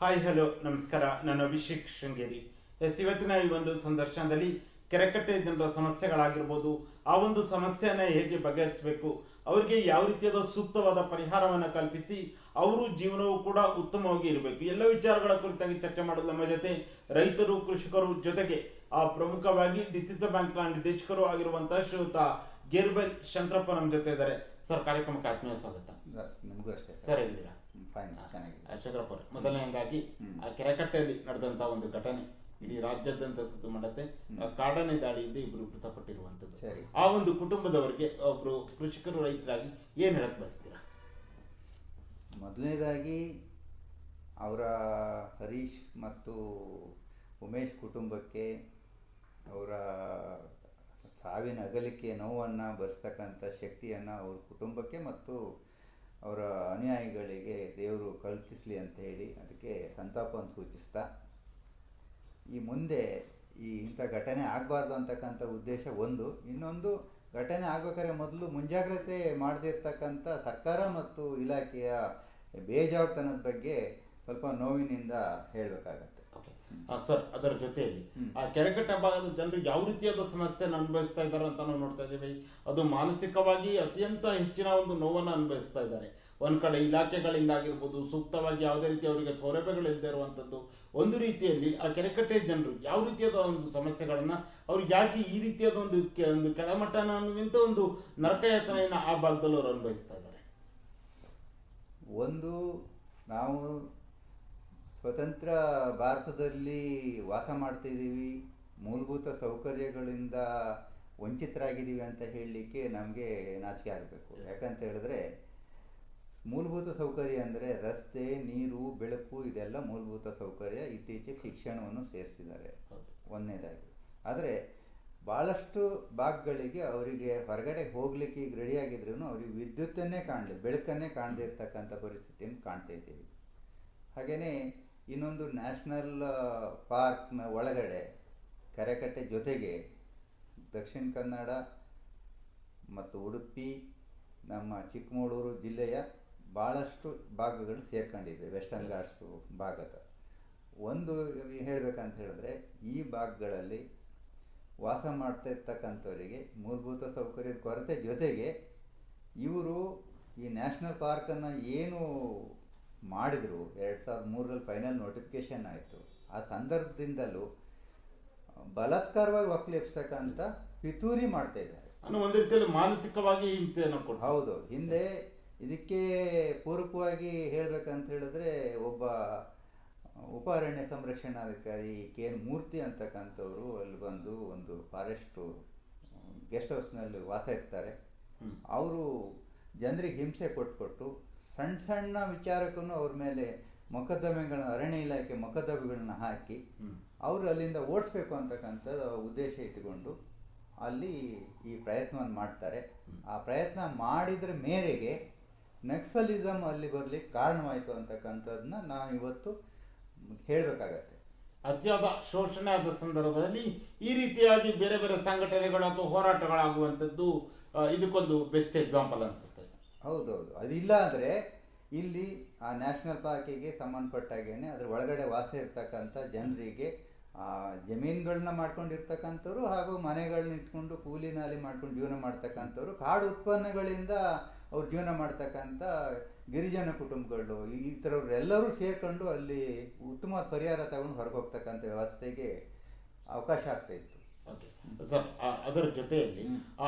Hi hello ನಮಸ್ಕಾರ. ನಾನು Abhishek Sringeri. S ಇವತ್ತಿನ ಈ ಒಂದು ಸಂದರ್ಶನದಲ್ಲಿ ಕೆರೆಕಟ್ಟೆ ಜನರ ಸಮಸ್ಯೆಗಳಾಗಿರ್ಬೋದು ಆ ಒಂದು ಸಮಸ್ಯೆಯನ್ನು ಹೇಗೆ ಬಗೆಹರಿಸಬೇಕು ಅವರಿಗೆ ಯಾವ ರೀತಿಯಾದ ಸೂಕ್ತವಾದ ಪರಿಹಾರವನ್ನು ಕಲ್ಪಿಸಿ ಅವರು ಜೀವನವು ಕೂಡ ಉತ್ತಮವಾಗಿ ಇರಬೇಕು. ಎಲ್ಲ ವಿಚಾರಗಳ ಕುರಿತಾಗಿ ಚರ್ಚೆ ಮಾಡಲು ನಮ್ಮ ಜೊತೆ ರೈತರು ಕೃಷಿಕರು ಜೊತೆಗೆ ಆ ಪ್ರಮುಖವಾಗಿ ಡಿಸಿಸ ಬ್ಯಾಂಕ್ನ ನಿರ್ದೇಶಕರು ಆಗಿರುವಂತಹ ಶ್ರೀಯುತ ಗೇರ್ಬೆಲ್ ಶಂಕರಪ್ಪ ನಮ್ಮ ಜೊತೆ ಇದ್ದಾರೆ. ಸರ್ ಕಾರ್ಯಕ್ರಮಕ್ಕೆ ಆತ್ಮೀಯ ಸ್ವಾಗತ. ನಿಮಗೂ ಅಷ್ಟೇ ಸರ್. ಹೇಗಿದ್ದೀರಾ ಫೈನ್ ಚೆನ್ನಾಗಿದೆ. ಶಂಕರಪ್ಪ ಅವರೇ, ಮೊದಲನೇದಾಗಿ ಆ ಕೆರೆಕಟ್ಟೆಯಲ್ಲಿ ನಡೆದಂತ ಒಂದು ಘಟನೆ ಇಡೀ ರಾಜ್ಯದಂತ ಸುದ್ದಿ ಮಾಡುತ್ತೆ ಕಾಡನೆ ದಾಳಿಯಿಂದ ಇಬ್ಬರು ಮೃತಪಟ್ಟಿರುವಂತದ್ದು ಸರಿ. ಆ ಒಂದು ಕುಟುಂಬದವರಿಗೆ ಒಬ್ರು ಕೃಷಿಕರು ರೈತರಾಗಿ ಏನ್ ಹೇಳಕ್ ಬಯಸ್ತೀರಾ? ಮೊದಲನೇದಾಗಿ ಅವರ ಹರೀಶ್ ಮತ್ತು ಉಮೇಶ್ ಕುಟುಂಬಕ್ಕೆ ಅವರ ಸಾವಿನ ಅಗಲಿಕೆ ನೋವನ್ನು ಭರಿಸ್ತಕ್ಕಂಥ ಶಕ್ತಿಯನ್ನು ಅವ್ರ ಕುಟುಂಬಕ್ಕೆ ಮತ್ತು ಅವರ ಅನುಯಾಯಿಗಳಿಗೆ ದೇವರು ಕಲ್ಪಿಸಲಿ ಅಂತ ಹೇಳಿ ಅದಕ್ಕೆ ಸಂತಾಪವನ್ನು ಸೂಚಿಸ್ತಾ, ಈ ಮುಂದೆ ಈ ಇಂಥ ಘಟನೆ ಆಗಬಾರ್ದು ಅಂತಕ್ಕಂಥ ಉದ್ದೇಶ ಒಂದು. ಇನ್ನೊಂದು, ಘಟನೆ ಆಗಬೇಕಾದ್ರೆ ಮೊದಲು ಮುಂಜಾಗ್ರತೆ ಮಾಡದಿರ್ತಕ್ಕಂಥ ಸರ್ಕಾರ ಮತ್ತು ಇಲಾಖೆಯ ಬೇಜವಾಬ್ತನದ ಬಗ್ಗೆ ಸ್ವಲ್ಪ ನೋವಿನಿಂದ ಹೇಳಬೇಕಾಗತ್ತೆ. ಸರ್ ಅದರ ಜೊತೆಯಲ್ಲಿ. ಆ ಕೆರೆಕಟ್ಟೆ ಭಾಗದ ಜನರು ಯಾವ ರೀತಿಯಾದ ಸಮಸ್ಯೆಯನ್ನು ಅನುಭವಿಸ್ತಾ ಇದ್ದಾರೆ ಅಂತ ನಾವು ನೋಡ್ತಾ ಇದ್ದೀವಿ. ಅದು ಮಾನಸಿಕವಾಗಿ ಅತ್ಯಂತ ಹೆಚ್ಚಿನ ಒಂದು ನೋವನ್ನು ಅನುಭವಿಸ್ತಾ ಇದ್ದಾರೆ. ಒಂದು ಕಡೆ ಇಲಾಖೆಗಳಿಂದ ಆಗಿರ್ಬೋದು ಸೂಕ್ತವಾಗಿ ಯಾವುದೇ ರೀತಿ ಅವರಿಗೆ ಸೌಲಭ್ಯಗಳು ಇಲ್ಲದೆ ಇರುವಂತದ್ದು. ಒಂದು ರೀತಿಯಲ್ಲಿ ಆ ಕೆರೆಕಟ್ಟೆ ಜನರು ಯಾವ ರೀತಿಯಾದ ಒಂದು ಸಮಸ್ಯೆಗಳನ್ನು ಅವ್ರು ಯಾಕೆ ಈ ರೀತಿಯಾದ ಒಂದು ಒಂದು ಕೆಳಮಟ್ಟನ ಅನ್ನುವಂತ ಒಂದು ನರಕಯಾತನೆಯನ್ನು ಆ ಭಾಗದಲ್ಲಿ ಅವರು ಅನುಭವಿಸ್ತಾ ಇದ್ದಾರೆ. ಒಂದು ನಾವು ಸ್ವತಂತ್ರ ಭಾರತದಲ್ಲಿ ವಾಸ ಮಾಡ್ತಿದ್ದೀವಿ. ಮೂಲಭೂತ ಸೌಕರ್ಯಗಳಿಂದ ವಂಚಿತರಾಗಿದ್ದೀವಿ ಅಂತ ಹೇಳಲಿಕ್ಕೆ ನಮಗೆ ನಾಚಿಕೆ ಆಗಬೇಕು. ಯಾಕಂತ ಹೇಳಿದ್ರೆ ಮೂಲಭೂತ ಸೌಕರ್ಯ ಅಂದರೆ ರಸ್ತೆ ನೀರು ಬೆಳಕು ಇದೆಲ್ಲ ಮೂಲಭೂತ ಸೌಕರ್ಯ. ಇತ್ತೀಚೆಗೆ ಶಿಕ್ಷಣವನ್ನು ಸೇರಿಸಿದ್ದಾರೆ. ಒಂದನೇದಾಗಿ. ಆದರೆ ಭಾಳಷ್ಟು ಭಾಗಗಳಿಗೆ ಅವರಿಗೆ ಹೊರಗಡೆ ಹೋಗ್ಲಿಕ್ಕೆ ಈಗ ರೆಡಿಯಾಗಿದ್ರು ಅವ್ರಿಗೆ ವಿದ್ಯುತ್ತನ್ನೇ ಕಾಣಲಿ ಬೆಳಕನ್ನೇ ಕಾಣದೇ ಇರ್ತಕ್ಕಂಥ ಪರಿಸ್ಥಿತಿಯನ್ನು ಕಾಣ್ತಾ ಇದ್ದೀವಿ. ಹಾಗೆಯೇ ಇನ್ನೊಂದು ನ್ಯಾಷನಲ್ ಪಾರ್ಕ್ನ ಒಳಗಡೆ ಕರೆಕಟ್ಟೆ ಜೊತೆಗೆ ದಕ್ಷಿಣ ಕನ್ನಡ ಮತ್ತು ಉಡುಪಿ ನಮ್ಮ ಚಿಕ್ಕಮಗಳೂರು ಜಿಲ್ಲೆಯ ಭಾಳಷ್ಟು ಭಾಗಗಳು ಸೇರ್ಕೊಂಡಿದೆ ವೆಸ್ಟರ್ನ್ ಘಾಟ್ಸು ಭಾಗದ. ಒಂದು ಹೇಳಬೇಕಂತ ಹೇಳಿದ್ರೆ ಈ ಭಾಗಗಳಲ್ಲಿ ವಾಸ ಮಾಡ್ತಾ ಇರ್ತಕ್ಕಂಥವರಿಗೆ ಮೂಲಭೂತ ಸೌಕರ್ಯದ ಕೊರತೆ ಜೊತೆಗೆ ಇವರು ಈ ನ್ಯಾಷನಲ್ ಪಾರ್ಕನ್ನು ಏನು ಮಾಡಿದರು ಎರಡು ಸಾವಿರದ ಮೂರರಲ್ಲಿ ಫೈನಲ್ ನೋಟಿಫಿಕೇಶನ್ ಆಯಿತು. ಆ ಸಂದರ್ಭದಿಂದಲೂ ಬಲಾತ್ಕಾರವಾಗಿ ಒಕ್ಕಲೆಬ್ಸ್ತಕ್ಕಂಥ ಪಿತೂರಿ ಮಾಡ್ತಾ ಇದ್ದಾರೆ. ಒಂದು ರೀತಿಯಲ್ಲಿ ಮಾನಸಿಕವಾಗಿ ಹಿಂಸೆಯನ್ನು ಕೊಡ್ತಾರೆ. ಹೌದು. ಹಿಂದೆ ಇದಕ್ಕೆ ಪೂರಕವಾಗಿ ಹೇಳಬೇಕಂತ ಹೇಳಿದ್ರೆ ಒಬ್ಬ ಉಪ ಅರಣ್ಯ ಸಂರಕ್ಷಣಾಧಿಕಾರಿ ಕೆ ಎನ್ ಮೂರ್ತಿ ಅಂತಕ್ಕಂಥವ್ರು ಅಲ್ಲಿ ಬಂದು ಒಂದು ಫಾರೆಸ್ಟು ಗೆಸ್ಟ್ ಹೌಸ್ನಲ್ಲಿ ವಾಸ ಇರ್ತಾರೆ. ಅವರು ಜನರಿಗೆ ಹಿಂಸೆ ಕೊಟ್ಕೊಟ್ಟು ಸಣ್ಣ ಸಣ್ಣ ವಿಚಾರಕ್ಕೂ ಅವ್ರ ಮೇಲೆ ಮೊಕದ್ದಮೆಗಳ ಅರಣ್ಯ ಇಲಾಖೆ ಮೊಕದ್ದಮೆಗಳನ್ನ ಹಾಕಿ ಅವರು ಅಲ್ಲಿಂದ ಓಡಿಸ್ಬೇಕು ಅಂತಕ್ಕಂಥ ಉದ್ದೇಶ ಇಟ್ಟುಕೊಂಡು ಅಲ್ಲಿ ಈ ಪ್ರಯತ್ನವನ್ನು ಮಾಡ್ತಾರೆ. ಆ ಪ್ರಯತ್ನ ಮಾಡಿದ್ರ ಮೇರೆಗೆ ನಕ್ಸಲಿಸಮ್ ಅಲ್ಲಿ ಬರಲಿಕ್ಕೆ ಕಾರಣವಾಯಿತು ಅಂತಕ್ಕಂಥದ್ದನ್ನ ನಾವು ಇವತ್ತು ಹೇಳಬೇಕಾಗತ್ತೆ. ಅತಿಯಾದ ಶೋಷಣೆ ಆದ ಸಂದರ್ಭದಲ್ಲಿ ಈ ರೀತಿಯಾಗಿ ಬೇರೆ ಬೇರೆ ಸಂಘಟನೆಗಳು ಅಥವಾ ಹೋರಾಟಗಳಾಗುವಂಥದ್ದು ಇದಕ್ಕೊಂದು ಬೆಸ್ಟ್ ಎಕ್ಸಾಂಪಲ್ ಅನ್ಸುತ್ತೆ ಹೌದೌದು. ಅದಿಲ್ಲ ಅಂದರೆ ಇಲ್ಲಿ ಆ ನ್ಯಾಷನಲ್ ಪಾರ್ಕಿಗೆ ಸಂಬಂಧಪಟ್ಟಾಗೇನೆ ಅದ್ರ ಒಳಗಡೆ ವಾಸ ಇರ್ತಕ್ಕಂಥ ಜನರಿಗೆ ಆ ಜಮೀನುಗಳನ್ನ ಮಾಡ್ಕೊಂಡಿರ್ತಕ್ಕಂಥವ್ರು ಹಾಗೂ ಮನೆಗಳನ್ನ ಇಟ್ಕೊಂಡು ಕೂಲಿ ಮಾಡ್ಕೊಂಡು ಜೀವನ ಮಾಡ್ತಕ್ಕಂಥವ್ರು, ಕಾಡು ಉತ್ಪನ್ನಗಳಿಂದ ಅವ್ರು ಜೀವನ ಮಾಡ್ತಕ್ಕಂಥ ಗಿರಿಜನ ಕುಟುಂಬಗಳು, ಈ ಥರವ್ರೆಲ್ಲರೂ ಸೇರ್ಕೊಂಡು ಅಲ್ಲಿ ಉತ್ತಮ ಪರಿಹಾರ ತಗೊಂಡು ಹೊರಗೆ ಹೋಗ್ತಕ್ಕಂಥ ವ್ಯವಸ್ಥೆಗೆ ಅವಕಾಶ ಆಗ್ತಾ ಇತ್ತು. ಓಕೆ ಸರ್ ಅದರ ಜೊತೆಯಲ್ಲಿ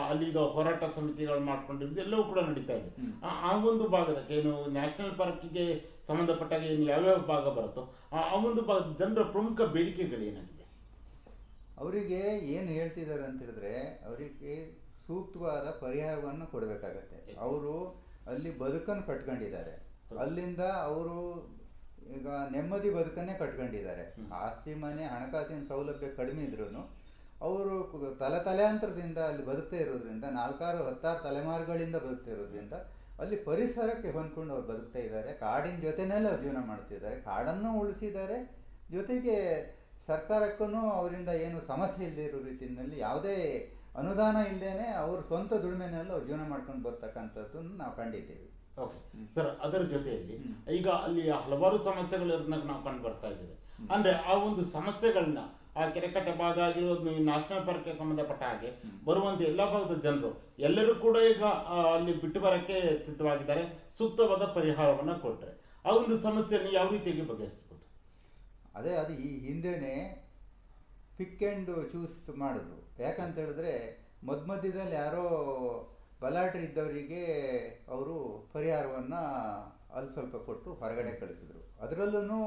ಅಲ್ಲಿಗ ಹೋರಾಟ ಸಮಿತಿಗಳು ಮಾಡ್ಕೊಂಡಿದ್ದು ಎಲ್ಲವೂ ಕೂಡ ನಡೀತಾ ಇದೆ. ಆ- ಒಂದು ಭಾಗದ ಏನು ನ್ಯಾಷನಲ್ ಪಾರ್ಕಿಗೆ ಸಂಬಂಧಪಟ್ಟಾಗ ಏನು ಯಾವ್ಯಾವ ಭಾಗ ಬರುತ್ತೋ ಆ ಆ ಒಂದು ಭಾಗದ ಜನರ ಪ್ರಮುಖ ಬೇಡಿಕೆಗಳು ಏನಾಗಿದೆ? ಅವರಿಗೆ ಏನು ಹೇಳ್ತಿದ್ದಾರೆ ಅಂತ ಹೇಳಿದ್ರೆ ಅವರಿಗೆ ಸೂಕ್ತವಾದ ಪರಿಹಾರವನ್ನು ಕೊಡಬೇಕಾಗತ್ತೆ. ಅವರು ಅಲ್ಲಿ ಬದುಕನ್ನು ಕಟ್ಕೊಂಡಿದ್ದಾರೆ. ಅಲ್ಲಿಂದ ಅವರು ಈಗ ನೆಮ್ಮದಿ ಬದುಕನ್ನೇ ಕಟ್ಕೊಂಡಿದ್ದಾರೆ. ಆಸ್ತಿ ಮನೆ ಹಣಕಾಸಿನ ಸೌಲಭ್ಯ ಕಡಿಮೆ ಇದ್ರೂ ಅವರು ತಲೆ ತಲೆಯಾಂತರದಿಂದ ಅಲ್ಲಿ ಬದುಕ್ತಾ ಇರೋದ್ರಿಂದ ನಾಲ್ಕಾರು ಹತ್ತಾರು ತಲೆಮಾರುಗಳಿಂದ ಬದುಕ್ತಾ ಇರೋದ್ರಿಂದ ಅಲ್ಲಿ ಪರಿಸರಕ್ಕೆ ಹೊಂದ್ಕೊಂಡು ಅವ್ರು ಬದುಕ್ತಾ ಇದ್ದಾರೆ. ಕಾಡಿನ ಜೊತೆನಲ್ಲೇ ಅವ್ರು ಜೀವನ ಮಾಡ್ತಿದ್ದಾರೆ. ಕಾಡನ್ನು ಉಳಿಸಿದ್ದಾರೆ. ಜೊತೆಗೆ ಸರ್ಕಾರಕ್ಕೂ ಅವರಿಂದ ಏನು ಸಮಸ್ಯೆ ಇಲ್ಲದೆ ಇರೋ ರೀತಿಯಲ್ಲಿ ಯಾವುದೇ ಅನುದಾನ ಇಲ್ಲದೇನೆ ಅವ್ರ ಸ್ವಂತ ದುಡಿಮೆನಲ್ಲಿ ಅವ್ರು ಜೀವನ ಮಾಡ್ಕೊಂಡು ಬರ್ತಕ್ಕಂಥದ್ದನ್ನು ನಾವು ಕಂಡಿದ್ದೀವಿ. ಓಕೆ ಸರ್ ಅದರ ಜೊತೆಯಲ್ಲಿ ಈಗ ಅಲ್ಲಿ ಹಲವಾರು ಸಮಸ್ಯೆಗಳನ್ನ ನಾವು ಕಂಡು ಬರ್ತಾ ಇದ್ದೇವೆ. ಅಂದ್ರೆ ಆ ಒಂದು ಸಮಸ್ಯೆಗಳನ್ನ ಆ ಕೆರೆಕಟ್ಟೆ ಭಾಗ ಆಗಿರೋದು ನ್ಯಾಷನಲ್ ಪಾರ್ಕ್ಗೆ ಸಂಬಂಧಪಟ್ಟ ಹಾಗೆ ಬರುವಂತ ಎಲ್ಲ ಭಾಗದ ಜನರು ಎಲ್ಲರೂ ಕೂಡ ಈಗ ಅಲ್ಲಿ ಬಿಟ್ಟು ಬರಕ್ಕೆ ಸಿದ್ಧವಾಗಿದ್ದಾರೆ. ಸೂಕ್ತವಾದ ಪರಿಹಾರವನ್ನ ಕೊಟ್ಟರೆ ಆ ಒಂದು ಸಮಸ್ಯೆಯನ್ನು ಯಾವ ರೀತಿಯಾಗಿ ಬಗೆಹರಿಸಬಹುದು? ಅದೇ, ಅದು ಈ ಹಿಂದೆನೆ ಪಿಕ್ ಅಂಡ್ ಚೂಸ್ ಮಾಡಿದ್ರು ಯಾಕಂತ ಹೇಳಿದ್ರೆ ಮಧ್ಯ ಮಧ್ಯದಲ್ಲಿ ಯಾರೋ ಬಲಾಟೆ ಇದ್ದವರಿಗೆ ಅವರು ಪರಿಹಾರವನ್ನು ಅಲ್ಲಿ ಸ್ವಲ್ಪ ಕೊಟ್ಟು ಹೊರಗಡೆ ಕಳಿಸಿದರು. ಅದರಲ್ಲೂ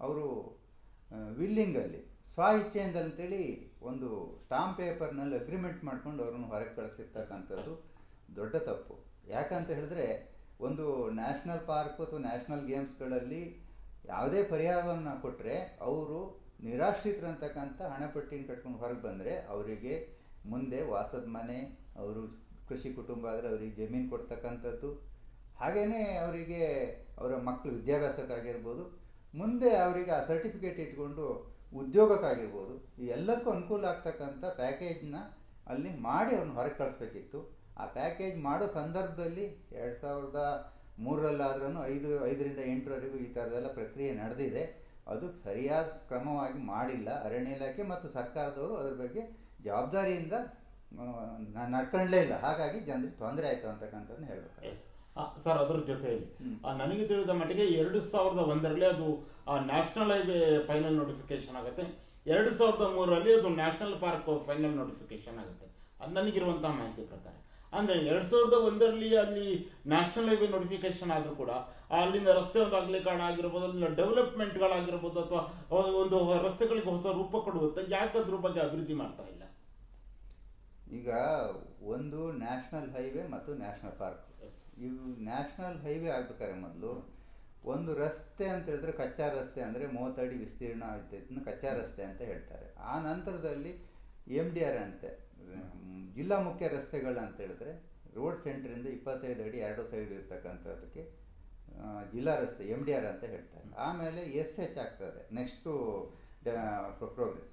ಅವರು ವಿಲ್ಲಿಂಗಲ್ಲಿ ಸ್ವ ಇಚ್ಛೆಯಿಂದ ಅಂತೇಳಿ ಒಂದು ಸ್ಟಾಂಪ್ ಪೇಪರ್ನಲ್ಲಿ ಅಗ್ರಿಮೆಂಟ್ ಮಾಡ್ಕೊಂಡು ಅವ್ರನ್ನ ಹೊರಗೆ ಕಳಿಸಿರ್ತಕ್ಕಂಥದ್ದು ದೊಡ್ಡ ತಪ್ಪು. ಯಾಕಂತ ಹೇಳಿದ್ರೆ ಒಂದು ನ್ಯಾಷನಲ್ ಪಾರ್ಕ್ ಅಥವಾ ನ್ಯಾಷನಲ್ ಗೇಮ್ಸ್ಗಳಲ್ಲಿ ಯಾವುದೇ ಪರಿಹಾರವನ್ನು ಕೊಟ್ಟರೆ ಅವರು ನಿರಾಶ್ರಿತರಂತಕ್ಕಂಥ ಹಣಪಟ್ಟಿನ ಕಟ್ಕೊಂಡು ಹೊರಗೆ ಬಂದರೆ ಅವರಿಗೆ ಮುಂದೆ ವಾಸದ ಮನೆ, ಅವರು ಕೃಷಿ ಕುಟುಂಬ ಆದರೆ ಅವರಿಗೆ ಜಮೀನು ಕೊಡ್ತಕ್ಕಂಥದ್ದು ಹಾಗೆಯೇ ಅವರಿಗೆ ಅವರ ಮಕ್ಕಳು ವಿದ್ಯಾಭ್ಯಾಸಕ್ಕಾಗಿರ್ಬೋದು, ಮುಂದೆ ಅವರಿಗೆ ಆ ಸರ್ಟಿಫಿಕೇಟ್ ಇಟ್ಕೊಂಡು ಉದ್ಯೋಗಕ್ಕಾಗಿರ್ಬೋದು, ಈ ಎಲ್ಲದಕ್ಕೂ ಅನುಕೂಲ ಆಗ್ತಕ್ಕಂಥ ಪ್ಯಾಕೇಜ್ನ ಅಲ್ಲಿ ಮಾಡಿ ಅವ್ರನ್ನ ಹೊರಗೆ ಕಳಿಸ್ಬೇಕಿತ್ತು. ಆ ಪ್ಯಾಕೇಜ್ ಮಾಡೋ ಸಂದರ್ಭದಲ್ಲಿ ಎರಡು ಸಾವಿರದ ಮೂರರಲ್ಲಾದ್ರೂ ಐದು, ಐದರಿಂದ ಎಂಟರವರೆಗೂ ಈ ಥರದೆಲ್ಲ ಪ್ರಕ್ರಿಯೆ ನಡೆದಿದೆ. ಅದು ಸರಿಯಾದ ಕ್ರಮವಾಗಿ ಮಾಡಿಲ್ಲ. ಅರಣ್ಯ ಇಲಾಖೆ ಮತ್ತು ಸರ್ಕಾರದವರು ಅದ್ರ ಬಗ್ಗೆ ಜವಾಬ್ದಾರಿಯಿಂದ ನಡ್ಕೊಂಡ್ಲೇ ಇಲ್ಲ. ಹಾಗಾಗಿ ಜನರಿಗೆ ತೊಂದರೆ ಆಯಿತು ಅಂತಕ್ಕಂಥದ್ದನ್ನ ಹೇಳ್ಬೇಕು ಸರ್ ಅದ್ರ ಜೊತೆಯಲ್ಲಿ. ನನಗೆ ತಿಳಿದ ಮಟ್ಟಿಗೆ ಎರಡು ಸಾವಿರದ ಒಂದರಲ್ಲಿ ಅದು ನ್ಯಾಷನಲ್ ಹೈವೇ ಫೈನಲ್ ನೋಟಿಫಿಕೇಶನ್ ಆಗುತ್ತೆ. ಎರಡು ಸಾವಿರದ ಮೂರರಲ್ಲಿ ಅದು ನ್ಯಾಷನಲ್ ಪಾರ್ಕ್ ಫೈನಲ್ ನೋಟಿಫಿಕೇಶನ್ ಆಗುತ್ತೆ. ಅದು ನನಗಿರುವಂತಹ ಮಾಹಿತಿ ಪ್ರಕಾರ. ಅಂದರೆ ಎರಡು ಸಾವಿರದ ಒಂದರಲ್ಲಿ ಅಲ್ಲಿ ನ್ಯಾಷನಲ್ ಹೈವೇ ನೋಟಿಫಿಕೇಶನ್ ಆದರೂ ಕೂಡ ಅಲ್ಲಿಂದ ರಸ್ತೆ ಒಂದು ಅಗಲೀಕರಣ ಆಗಿರ್ಬೋದು ಅಲ್ಲಿನ ಡೆವಲಪ್ಮೆಂಟ್ಗಳಾಗಿರ್ಬೋದು ಅಥವಾ ಒಂದು ರಸ್ತೆಗಳಿಗೆ ಹೊಸ ರೂಪ ಕೊಡುತ್ತೆ ಯಾಕೆ ಅದ್ರ ಬಗ್ಗೆ ಅಭಿವೃದ್ಧಿ ಮಾಡ್ತಾ ಇಲ್ಲ? ಈಗ ಒಂದು ನ್ಯಾಷನಲ್ ಹೈವೇ ಮತ್ತು ನ್ಯಾಷನಲ್ ಪಾರ್ಕ್ ಇವು ನ್ಯಾಷನಲ್ ಹೈವೇ ಆಗ್ಬೇಕಾದ್ರೆ ಮೊದಲು ಒಂದು ರಸ್ತೆ ಅಂತ ಹೇಳಿದ್ರೆ ಕಚ್ಚಾ ರಸ್ತೆ ಅಂದರೆ ಮೂವತ್ತಡಿ ವಿಸ್ತೀರ್ಣ ಇದ್ದದನ್ನ ಕಚ್ಚಾ ರಸ್ತೆ ಅಂತ ಹೇಳ್ತಾರೆ. ಆ ನಂತರದಲ್ಲಿ ಎಂ ಡಿ ಆರ್ ಅಂತೆ. ಜಿಲ್ಲಾ ಮುಖ್ಯ ರಸ್ತೆಗಳು ಅಂತ ಹೇಳಿದ್ರೆ ರೋಡ್ ಸೆಂಟ್ರಿಂದ ಇಪ್ಪತ್ತೈದು ಅಡಿ ಎರಡು ಸೈಡ್ ಇರ್ತಕ್ಕಂಥದ್ದಕ್ಕೆ ಆ, ಜಿಲ್ಲಾ ರಸ್ತೆ ಎಂ ಡಿ ಆರ್ ಅಂತ ಹೇಳ್ತಾರೆ. ಆಮೇಲೆ ಎಸ್ ಎಚ್ ಆಗ್ತದೆ. Next progress.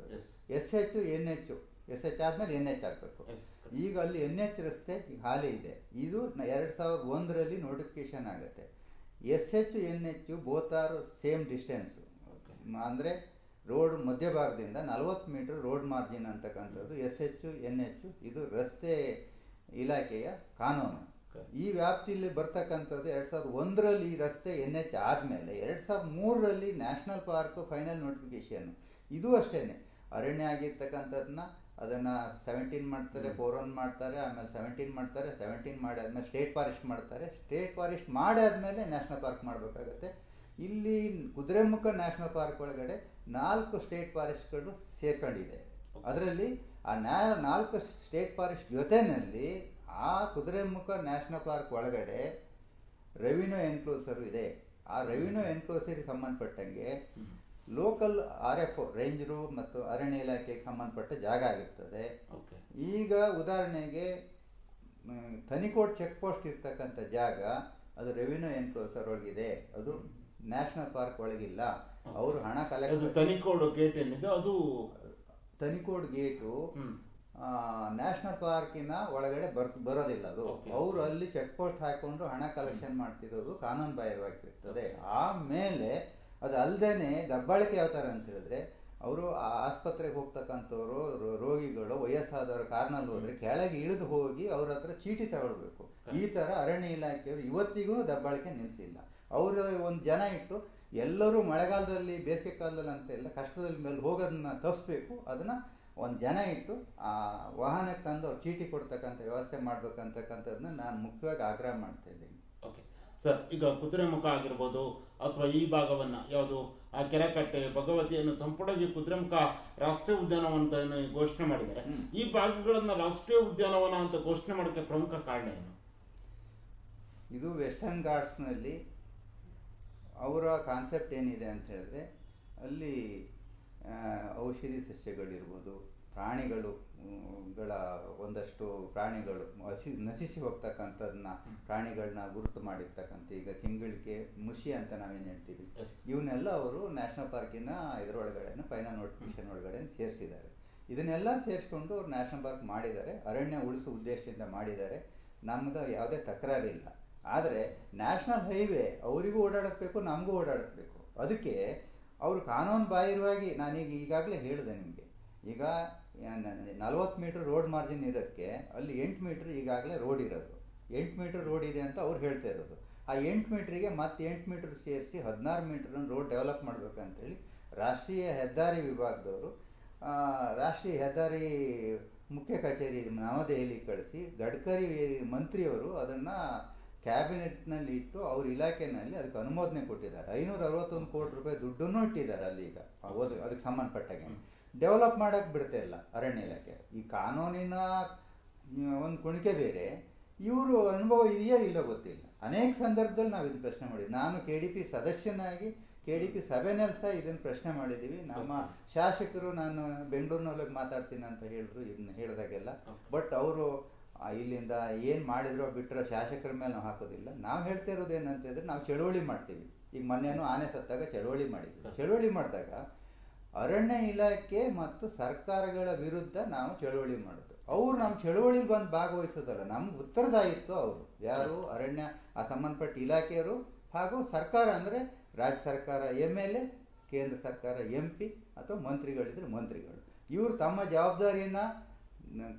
S H N H S H ಆದಮೇಲೆ ಎನ್ ಎಚ್ ಆಗಬೇಕು ಈಗ ಅಲ್ಲಿ ಎನ್ ಎಚ್ ರಸ್ತೆ ಹಾಲಿ ಇದೆ. ಇದು ಎರಡು ಸಾವಿರದ ಒಂದರಲ್ಲಿ ನೋಟಿಫಿಕೇಶನ್ ಆಗುತ್ತೆ. S H N H both are same distance. ಅಂದರೆ ರೋಡ್ ಮಧ್ಯಭಾಗದಿಂದ ನಲವತ್ತು ಮೀಟರ್ ರೋಡ್ ಮಾರ್ಜಿನ್ ಅಂತಕ್ಕಂಥದ್ದು ಎಸ್ ಎಚ್ ಎನ್ ಎಚ್ ಇದು ರಸ್ತೆ ಇಲಾಖೆಯ ಕಾನೂನು. ಈ ವ್ಯಾಪ್ತಿಯಲ್ಲಿ ಬರ್ತಕ್ಕಂಥದ್ದು ಎರಡು ಸಾವಿರದ ಒಂದರಲ್ಲಿ ಈ ರಸ್ತೆ ಎನ್ ಎಚ್ ಆದಮೇಲೆ ಎರಡು ಸಾವಿರದ ಮೂರರಲ್ಲಿ ನ್ಯಾಷನಲ್ ಪಾರ್ಕ್ ಫೈನಲ್ ನೋಟಿಫಿಕೇಶನ್ ಇದು ಅಷ್ಟೇ ಅರಣ್ಯ ಆಗಿರ್ತಕ್ಕಂಥದ್ದನ್ನ ಅದನ್ನು ಸೆವೆಂಟೀನ್ ಮಾಡ್ತಾರೆ ಫೋರ್ ಒನ್ ಮಾಡ್ತಾರೆ ಆಮೇಲೆ ಸೆವೆಂಟೀನ್ ಮಾಡ್ತಾರೆ ಸೆವೆಂಟೀನ್ ಮಾಡಿ ಆದಮೇಲೆ ಸ್ಟೇಟ್ ಫಾರೆಸ್ಟ್ ಮಾಡ್ತಾರೆ. ಸ್ಟೇಟ್ ಫಾರೆಸ್ಟ್ ಮಾಡಾದಮೇಲೆ ನ್ಯಾಷನಲ್ ಪಾರ್ಕ್ ಮಾಡಬೇಕಾಗತ್ತೆ. ಇಲ್ಲಿ ಕುದುರೆಮುಖ ನ್ಯಾಷನಲ್ ಪಾರ್ಕ್ ಒಳಗಡೆ ನಾಲ್ಕು ಸ್ಟೇಟ್ ಫಾರೆಸ್ಟ್ಗಳು ಸೇರ್ಕೊಂಡಿದೆ. ಅದರಲ್ಲಿ ಆ ನ್ಯಾ ನಾಲ್ಕು ಸ್ಟೇಟ್ ಫಾರೆಸ್ಟ್ ಜೊತೆಯಲ್ಲಿ ಆ ಕುದುರೆಮುಖ ನ್ಯಾಷನಲ್ ಪಾರ್ಕ್ ಒಳಗಡೆ ರೆವಿನ್ಯೂ ಎನ್ಕ್ಲೋಸರ್ ಇದೆ. ಆ ರೆವಿನ್ಯೂ ಎನ್ಕ್ಲೋಸರಿಗೆ ಸಂಬಂಧಪಟ್ಟಂಗೆ ಲೋಕಲ್ ಆರ್ ಎಫ್ ರೇಂಜರು ಮತ್ತು ಅರಣ್ಯ ಇಲಾಖೆಗೆ ಸಂಬಂಧಪಟ್ಟ ಜಾಗ ಆಗಿರ್ತದೆ. ಈಗ ಉದಾಹರಣೆಗೆ ತನಿಕೋಡ್ ತನಿಕೋಟ್ ಚೆಕ್ ಪೋಸ್ಟ್ ಇರ್ತಕ್ಕಂಥ ಜಾಗ ಅದು ರೆವಿನ್ಯೂ ಎನ್ಕ್ಲೋಸರ್ ಒಳಗಿದೆ. ಅದು ನ್ಯಾಷನಲ್ ಪಾರ್ಕ್ ಒಳಗಿಲ್ಲ. ಅವರು ಹಣ ಕಲೆಕ್ಟ್ ತನಿಕೋಡ್ ಗೇಟ್ ಏನಿದೆ ಅದು ತನಿಕೋಡ್ ಗೇಟು ನ್ಯಾಷನಲ್ ಪಾರ್ಕಿನ ಒಳಗಡೆ ಬರ್ ಬರೋದಿಲ್ಲ ಅದು. ಅವರು ಅಲ್ಲಿ ಚೆಕ್ ಪೋಸ್ಟ್ ಹಾಕೊಂಡು ಹಣ ಕಲೆಕ್ಷನ್ ಮಾಡ್ತಿರೋದು ಕಾನೂನು ಬಾಹಿರವಾಗಿರ್ತದೆ. ಆಮೇಲೆ ಅದು ಅಲ್ಲದೇ ದಬ್ಬಾಳಿಕೆ ಯಾವ ಥರ ಅಂತ ಹೇಳಿದ್ರೆ ಅವರು ಆಸ್ಪತ್ರೆಗೆ ಹೋಗ್ತಕ್ಕಂಥವ್ರು ರೋಗಿಗಳು ವಯಸ್ಸಾದವರು ಕಾರ್ನಲ್ಲಿ ಹೋದರೆ ಕೆಳಗೆ ಇಳಿದು ಹೋಗಿ ಅವ್ರ ಹತ್ರ ಚೀಟಿ ತಗೊಳ್ಬೇಕು. ಈ ಥರ ಅರಣ್ಯ ಇಲಾಖೆಯವರು ಇವತ್ತಿಗೂ ದಬ್ಬಾಳಿಕೆ ನಿಲ್ಲಿಸಿಲ್ಲ. ಅವರು ಒಂದು ಜನ ಇಟ್ಟು ಎಲ್ಲರೂ ಮಳೆಗಾಲದಲ್ಲಿ ಬೇಸಿಗೆ ಕಾಲದಲ್ಲಿ ಅಂತ ಇಲ್ಲ ಕಷ್ಟದಲ್ಲಿ ಮೇಲೆ ಹೋಗೋದನ್ನ ತಪ್ಪಿಸ್ಬೇಕು ಅದನ್ನು ಒಂದು ಜನ ಇಟ್ಟು ಆ ವಾಹನಕ್ಕೆ ತಂದು ಅವ್ರು ಚೀಟಿ ಕೊಡ್ತಕ್ಕಂಥ ವ್ಯವಸ್ಥೆ ಮಾಡಬೇಕಂತಕ್ಕಂಥದ್ದನ್ನ ನಾನು ಮುಖ್ಯವಾಗಿ ಆಗ್ರಹ ಮಾಡ್ತಾ ಇದ್ದೀನಿ. ಸರ್ ಈಗ ಕುದುರೆಮುಖ ಆಗಿರ್ಬೋದು ಅಥವಾ ಈ ಭಾಗವನ್ನು ಯಾವುದು ಆ ಕೆರೆಕಟ್ಟೆ ಭಗವತಿಯನ್ನು ಸಂಪೂರ್ಣವಾಗಿ ಕುದುರೆಮುಖ ರಾಷ್ಟ್ರೀಯ ಉದ್ಯಾನವನ ಘೋಷಣೆ ಮಾಡಿದ್ದಾರೆ. ಈ ಭಾಗಗಳನ್ನ ರಾಷ್ಟ್ರೀಯ ಉದ್ಯಾನವನ ಅಂತ ಘೋಷಣೆ ಮಾಡೋಕ್ಕೆ ಪ್ರಮುಖ ಕಾರಣ ಏನು? ಇದು ವೆಸ್ಟರ್ನ್ ಘಾಟ್ಸ್ನಲ್ಲಿ ಅವರ ಕಾನ್ಸೆಪ್ಟ್ ಏನಿದೆ ಅಂತ ಹೇಳಿದ್ರೆ ಅಲ್ಲಿ ಔಷಧಿ ಸಸ್ಯಗಳಿರ್ಬೋದು ಪ್ರಾಣಿಗಳು ಗಳ ಒಂದಷ್ಟು ಪ್ರಾಣಿಗಳು ಹಸಿ ನಶಿಸಿ ಹೋಗ್ತಕ್ಕಂಥದ್ದನ್ನ ಪ್ರಾಣಿಗಳನ್ನ ಗುರುತು ಮಾಡಿರ್ತಕ್ಕಂಥ ಈಗ ಸಿಂಗಳಿಕೆ ಮುಷಿ ಅಂತ ನಾವೇನು ಹೇಳ್ತೀವಿ. ಇವನ್ನೆಲ್ಲ ಅವರು ನ್ಯಾಷನಲ್ ಪಾರ್ಕಿನ ಇದರೊಳಗಡೆ ಫೈನಲ್ ನೋಟಿಫಿಕೇಶನ್ ಒಳಗಡೆ ಸೇರಿಸಿದ್ದಾರೆ. ಇದನ್ನೆಲ್ಲ ಸೇರಿಸ್ಕೊಂಡು ಅವ್ರು ನ್ಯಾಷನಲ್ ಪಾರ್ಕ್ ಮಾಡಿದ್ದಾರೆ. ಅರಣ್ಯ ಉಳಿಸೋ ಉದ್ದೇಶದಿಂದ ಮಾಡಿದ್ದಾರೆ. ನಮ್ಮದು ಯಾವುದೇ ತಕರಾರಿಲ್ಲ. ಆದರೆ ನ್ಯಾಷನಲ್ ಹೈವೇ ಅವರಿಗೂ ಓಡಾಡಬೇಕು ನಮಗೂ ಓಡಾಡಬೇಕು ಅದಕ್ಕೆ ಅವರು ಕಾನೂನು ಬಾಹಿರವಾಗಿ ನಾನೀಗ ಈಗಾಗಲೇ ಹೇಳಿದೆ ನಿಮಗೆ. ಈಗ ನಲ್ವತ್ತು ಮೀಟ್ರ್ ರೋಡ್ ಮಾರ್ಜಿನ್ ಇರೋದಕ್ಕೆ ಅಲ್ಲಿ ಎಂಟು ಮೀಟ್ರ್ ಈಗಾಗಲೇ ರೋಡ್ ಇರೋದು. ಎಂಟು ಮೀಟ್ರ್ ರೋಡ್ ಇದೆ ಅಂತ ಅವ್ರು ಹೇಳ್ತಾ ಇರೋದು. ಆ ಎಂಟು ಮೀಟ್ರಿಗೆ ಮತ್ತೆ ಎಂಟು ಮೀಟ್ರ್ ಸೇರಿಸಿ ಹದಿನಾರು ಮೀಟ್ರನ್ನು ರೋಡ್ ಡೆವಲಪ್ ಮಾಡಬೇಕಂತೇಳಿ ರಾಷ್ಟ್ರೀಯ ಹೆದ್ದಾರಿ ವಿಭಾಗದವರು ರಾಷ್ಟ್ರೀಯ ಹೆದ್ದಾರಿ ಮುಖ್ಯ ಕಚೇರಿ ನವದೆಹಲಿ ಕಳಿಸಿ ಗಡ್ಕರಿ ಮಂತ್ರಿಯವರು ಅದನ್ನು ಕ್ಯಾಬಿನೆಟ್ನಲ್ಲಿ ಇಟ್ಟು ಅವ್ರ ಇಲಾಖೆನಲ್ಲಿ ಅದಕ್ಕೆ ಅನುಮೋದನೆ ಕೊಟ್ಟಿದ್ದಾರೆ. ಐನೂರ ಅರವತ್ತೊಂದು ಕೋಟಿ ರೂಪಾಯಿ ದುಡ್ಡನ್ನು ಇಟ್ಟಿದ್ದಾರೆ ಅಲ್ಲಿ ಈಗ. ಅದಕ್ಕೆ ಸಂಬಂಧಪಟ್ಟಾಗೆ. ಡೆವಲಪ್ ಮಾಡೋಕ್ಕೆ ಬಿಡ್ತಾ ಇಲ್ಲ ಅರಣ್ಯ ಇಲಾಖೆ. ಈ ಕಾನೂನಿನ ಒಂದು ಕುಣಿಕೆ ಬೇರೆ ಇವರು ಅನುಭವ ಇದೆಯೋ ಇಲ್ಲ ಗೊತ್ತಿಲ್ಲ. ಅನೇಕ ಸಂದರ್ಭದಲ್ಲಿ ನಾವು ಇದು ಪ್ರಶ್ನೆ ಮಾಡಿದ್ವಿ. ನಾನು ಕೆ ಡಿ ಪಿ ಸದಸ್ಯನಾಗಿ ಕೆ ಡಿ ಪಿ ಸಭೆನಲ್ಲಿ ಸಹ ಇದನ್ನು ಪ್ರಶ್ನೆ ಮಾಡಿದ್ದೀವಿ. ನಮ್ಮ ಶಾಸಕರು ನಾನು ಬೆಂಗಳೂರಿನಲ್ಲಿ ಮಾತಾಡ್ತೀನಿ ಅಂತ ಹೇಳಿದ್ರು ಇದನ್ನ ಹೇಳಿದಾಗೆಲ್ಲ. ಬಟ್ ಅವರು ಇಲ್ಲಿಂದ ಏನು ಮಾಡಿದ್ರೋ ಬಿಟ್ಟರೋ ಶಾಸಕರ ಮೇಲೆ ನಾವು ಹಾಕೋದಿಲ್ಲ. ನಾವು ಹೇಳ್ತಾ ಇರೋದು ಏನಂತ ಹೇಳಿದ್ರೆ ನಾವು ಚಳುವಳಿ ಮಾಡ್ತೀವಿ. ಈಗ ಮೊನ್ನೆನೂ ಆನೆ ಸತ್ತಾಗ ಚಳುವಳಿ ಮಾಡಿದ್ವಿ. ಚಳುವಳಿ ಮಾಡಿದಾಗ ಅರಣ್ಯ ಇಲಾಖೆ ಮತ್ತು ಸರ್ಕಾರಗಳ ವಿರುದ್ಧ ನಾವು ಚಳುವಳಿ ಮಾಡೋದು. ಅವ್ರು ನಮ್ಮ ಚಳುವಳಿಗೆ ಬಂದು ಭಾಗವಹಿಸೋದಲ್ಲ ನಮ್ಗೆ ಉತ್ತರದಾಯಿತ್ತು ಅವರು. ಯಾರು? ಅರಣ್ಯ ಆ ಸಂಬಂಧಪಟ್ಟ ಇಲಾಖೆಯವರು ಹಾಗೂ ಸರ್ಕಾರ ಅಂದರೆ ರಾಜ್ಯ ಸರ್ಕಾರ ಎಂ ಎಲ್ ಎ ಕೇಂದ್ರ ಸರ್ಕಾರ ಎಂ ಪಿ ಅಥವಾ ಮಂತ್ರಿಗಳಿದ್ರೆ ಮಂತ್ರಿಗಳು. ಇವರು ತಮ್ಮ ಜವಾಬ್ದಾರಿನ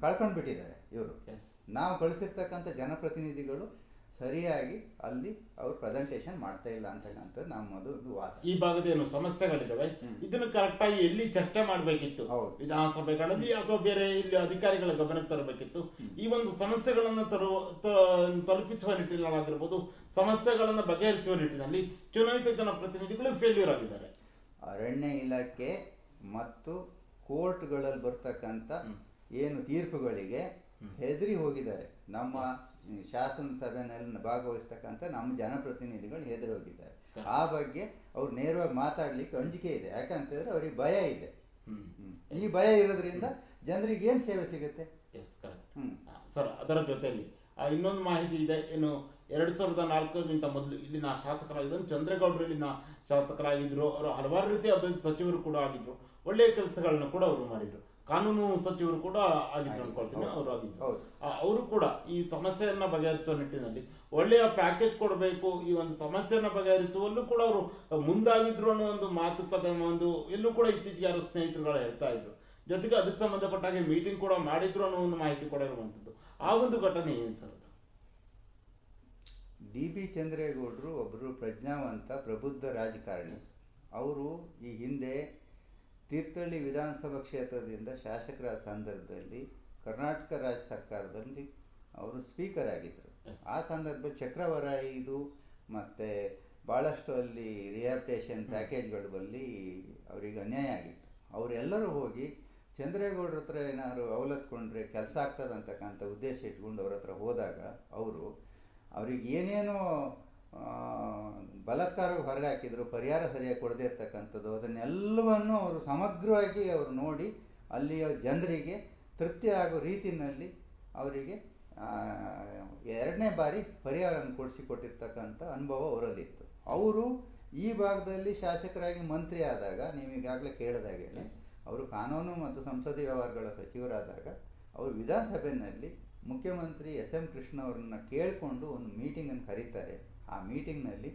ಕಳ್ಕೊಂಡು ಬಿಟ್ಟಿದ್ದಾರೆ ಇವರು. ನಾವು ಕಳಿಸಿರ್ತಕ್ಕಂಥ ಜನಪ್ರತಿನಿಧಿಗಳು ಸರಿಯಾಗಿ ಅಲ್ಲಿ ಅವ್ರು ಪ್ರೆಸೆಂಟೇಷನ್ ಮಾಡ್ತಾ ಇಲ್ಲ ಅಂತಕ್ಕಂಥದ್ದು ನಮ್ಮದು ಒಂದು ವಾದ. ಈ ಭಾಗದ ಏನು ಸಮಸ್ಯೆಗಳಿದಾವೆ? ಇದನ್ನು ಕರೆಕ್ಟ್ ಆಗಿ ಎಲ್ಲಿ ಚರ್ಚೆ ಮಾಡಬೇಕಿತ್ತು? ಹೌದು. ವಿಧಾನಸಭೆಗಳಲ್ಲಿ ಅಥವಾ ಬೇರೆ ಇಲ್ಲಿ ಅಧಿಕಾರಿಗಳ ಗಮನಕ್ಕೆ ತರಬೇಕಿತ್ತು? ಈ ಒಂದು ಸಮಸ್ಯೆಗಳನ್ನು ತರುವ ತಲುಪಿಸುವ ನಿಟ್ಟಿನಲ್ಲಾಗಿರ್ಬೋದು ಸಮಸ್ಯೆಗಳನ್ನು ಬಗೆಹರಿಸುವ ನಿಟ್ಟಿನಲ್ಲಿ ಚುನಾಯಿತ ಜನಪ್ರತಿನಿಧಿಗಳು ಫೇಲ್ಯೂರ್ ಆಗಿದ್ದಾರೆ. ಅರಣ್ಯ ಇಲಾಖೆ ಮತ್ತು ಕೋರ್ಟ್ಗಳಲ್ಲಿ ಬರ್ತಕ್ಕಂಥ ಏನು ತೀರ್ಪುಗಳಿಗೆ ಹೆದರಿ ಹೋಗಿದ್ದಾರೆ. ನಮ್ಮ ಶಾಸನ ಸಭೆಯಲ್ಲಿ ಭಾಗವಹಿಸ್ತಕ್ಕಂಥ ನಮ್ಮ ಜನಪ್ರತಿನಿಧಿಗಳು ಹೆದರಿ ಹೋಗಿದ್ದಾರೆ ಆ ಬಗ್ಗೆ ಅವ್ರು ನೇರವಾಗಿ ಮಾತಾಡ್ಲಿಕ್ಕೆ ಅಂಜಿಕೆ ಇದೆ. ಯಾಕಂತಂದ್ರೆ ಅವ್ರಿಗೆ ಭಯ ಇದೆ. ಈ ಭಯ ಇರೋದ್ರಿಂದ ಜನರಿಗೆ ಏನು ಸೇವೆ ಸಿಗುತ್ತೆ? ಎಸ್ ಕರೆಕ್ಟ್ ಸರ್ ಅದರ ಜೊತೆಯಲ್ಲಿ ಇನ್ನೊಂದು ಮಾಹಿತಿ ಇದೆ. ಏನು ಎರಡು ಸಾವಿರದ ನಾಲ್ಕಕ್ಕಿಂತ ಮೊದಲು ಇಲ್ಲಿನ ಶಾಸಕರಾಗಿದ್ದರು ಚಂದ್ರೇಗೌಡರು ಇಲ್ಲಿನ ಶಾಸಕರಾಗಿದ್ದರು ಅವರು ಹಲವಾರು ರೀತಿಯ ಸಚಿವರು ಕೂಡ ಆಗಿದ್ದರು ಒಳ್ಳೆಯ ಕೆಲಸಗಳನ್ನು ಕೂಡ ಅವರು ಮಾಡಿದ್ರು. ಕಾನೂನು ಸಚಿವರು ಕೂಡ ಆಗಿದ್ರು ಅನ್ಕೊಳ್ತೀನಿ ಅವರು ಆಗಿದ್ರು. ಹೌದು. ಆ, ಅವರು ಕೂಡ ಈ ಸಮಸ್ಯೆಯನ್ನ ಬಗೆಹರಿಸುವ ನಿಟ್ಟಿನಲ್ಲಿ ಒಳ್ಳೆಯ ಪ್ಯಾಕೇಜ್ ಕೊಡಬೇಕು ಈ ಒಂದು ಸಮಸ್ಯೆಯನ್ನ ಬಗೆಹರಿಸುವಲ್ಲೂ ಕೂಡ ಅವರು ಮುಂದಾಗಿದ್ರು ಅನ್ನೋ ಒಂದು ಮಾತುಕತೆ ಒಂದು ಎಲ್ಲೂ ಕೂಡ ಇತ್ತೀಚೆಗೆ ಯಾರು ಸ್ನೇಹಿತರುಗಳು ಹೇಳ್ತಾ ಇದ್ರು. ಜೊತೆಗೆ ಅದಕ್ಕೆ ಸಂಬಂಧಪಟ್ಟ ಹಾಗೆ ಮೀಟಿಂಗ್ ಕೂಡ ಮಾಡಿದ್ರು ಅನ್ನೋ ಒಂದು ಮಾಹಿತಿ ಕೂಡ ಇರುವಂಥದ್ದು. ಆ ಒಂದು ಘಟನೆ ಏನು ಸರ್? ಡಿ ಬಿ ಚಂದ್ರೇಗೌಡರು ಒಬ್ಬರು ಪ್ರಜ್ಞಾವಂತ ಪ್ರಬುದ್ಧ ರಾಜಕಾರಣಿ. ಅವರು ಈ ಹಿಂದೆ ತೀರ್ಥಹಳ್ಳಿ ವಿಧಾನಸಭಾ ಕ್ಷೇತ್ರದಿಂದ ಶಾಸಕರ ಸಂದರ್ಭದಲ್ಲಿ ಕರ್ನಾಟಕ ರಾಜ್ಯ ಸರ್ಕಾರದಲ್ಲಿ ಅವರು ಸ್ಪೀಕರ್ ಆಗಿದ್ದರು. ಆ ಸಂದರ್ಭ ಚಕ್ರವರಾಯಿ ಇದು ಮತ್ತು ಭಾಳಷ್ಟು ಅಲ್ಲಿ ರಿಹಾಬಿಟೇಷನ್ ಪ್ಯಾಕೇಜ್ಗಳಲ್ಲಿ ಅವರಿಗೆ ಅನ್ಯಾಯ ಆಗಿತ್ತು. ಅವರೆಲ್ಲರೂ ಹೋಗಿ ಚಂದ್ರೇಗೌಡ್ರ ಹತ್ರ ಏನಾದ್ರು ಅವಲತ್ಕೊಂಡ್ರೆ ಕೆಲಸ ಆಗ್ತದೆ ಅಂತಕ್ಕಂಥ ಉದ್ದೇಶ ಇಟ್ಕೊಂಡು ಅವ್ರ ಹತ್ರ ಹೋದಾಗ ಅವರು ಅವ್ರಿಗೆ ಏನೇನೋ ಬಲಾತ್ಕಾರಕ್ಕೆ ಹೊರಗೆ ಹಾಕಿದ್ರು ಪರಿಹಾರ ಸರಿಯಾಗಿ ಕೊಡದೇ ಇರ್ತಕ್ಕಂಥದ್ದು ಅದನ್ನೆಲ್ಲವನ್ನು ಅವರು ಸಮಗ್ರವಾಗಿ ಅವರು ನೋಡಿ ಅಲ್ಲಿಯ ಜನರಿಗೆ ತೃಪ್ತಿ ಆಗೋ ರೀತಿಯಲ್ಲಿ ಅವರಿಗೆ ಎರಡನೇ ಬಾರಿ ಪರಿಹಾರವನ್ನು ಕೊಡಿಸಿಕೊಟ್ಟಿರ್ತಕ್ಕಂಥ ಅನುಭವ ಅವರಲ್ಲಿತ್ತು. ಅವರು ಈ ಭಾಗದಲ್ಲಿ ಶಾಸಕರಾಗಿ ಮಂತ್ರಿ ಆದಾಗ ನೀವು ಈಗಾಗಲೇ ಕೇಳಿದಾಗೆ ಅವರು ಕಾನೂನು ಮತ್ತು ಸಂಸದೀಯ ವ್ಯವಹಾರಗಳ ಸಚಿವರಾದಾಗ ಅವರು ವಿಧಾನಸಭೆಯಲ್ಲಿ ಮುಖ್ಯಮಂತ್ರಿ ಎಸ್ ಎಂ ಕೃಷ್ಣ ಅವರನ್ನ ಕೇಳಿಕೊಂಡು ಒಂದು ಮೀಟಿಂಗನ್ನು ಕರೀತಾರೆ. ಆ ಮೀಟಿಂಗ್ನಲ್ಲಿ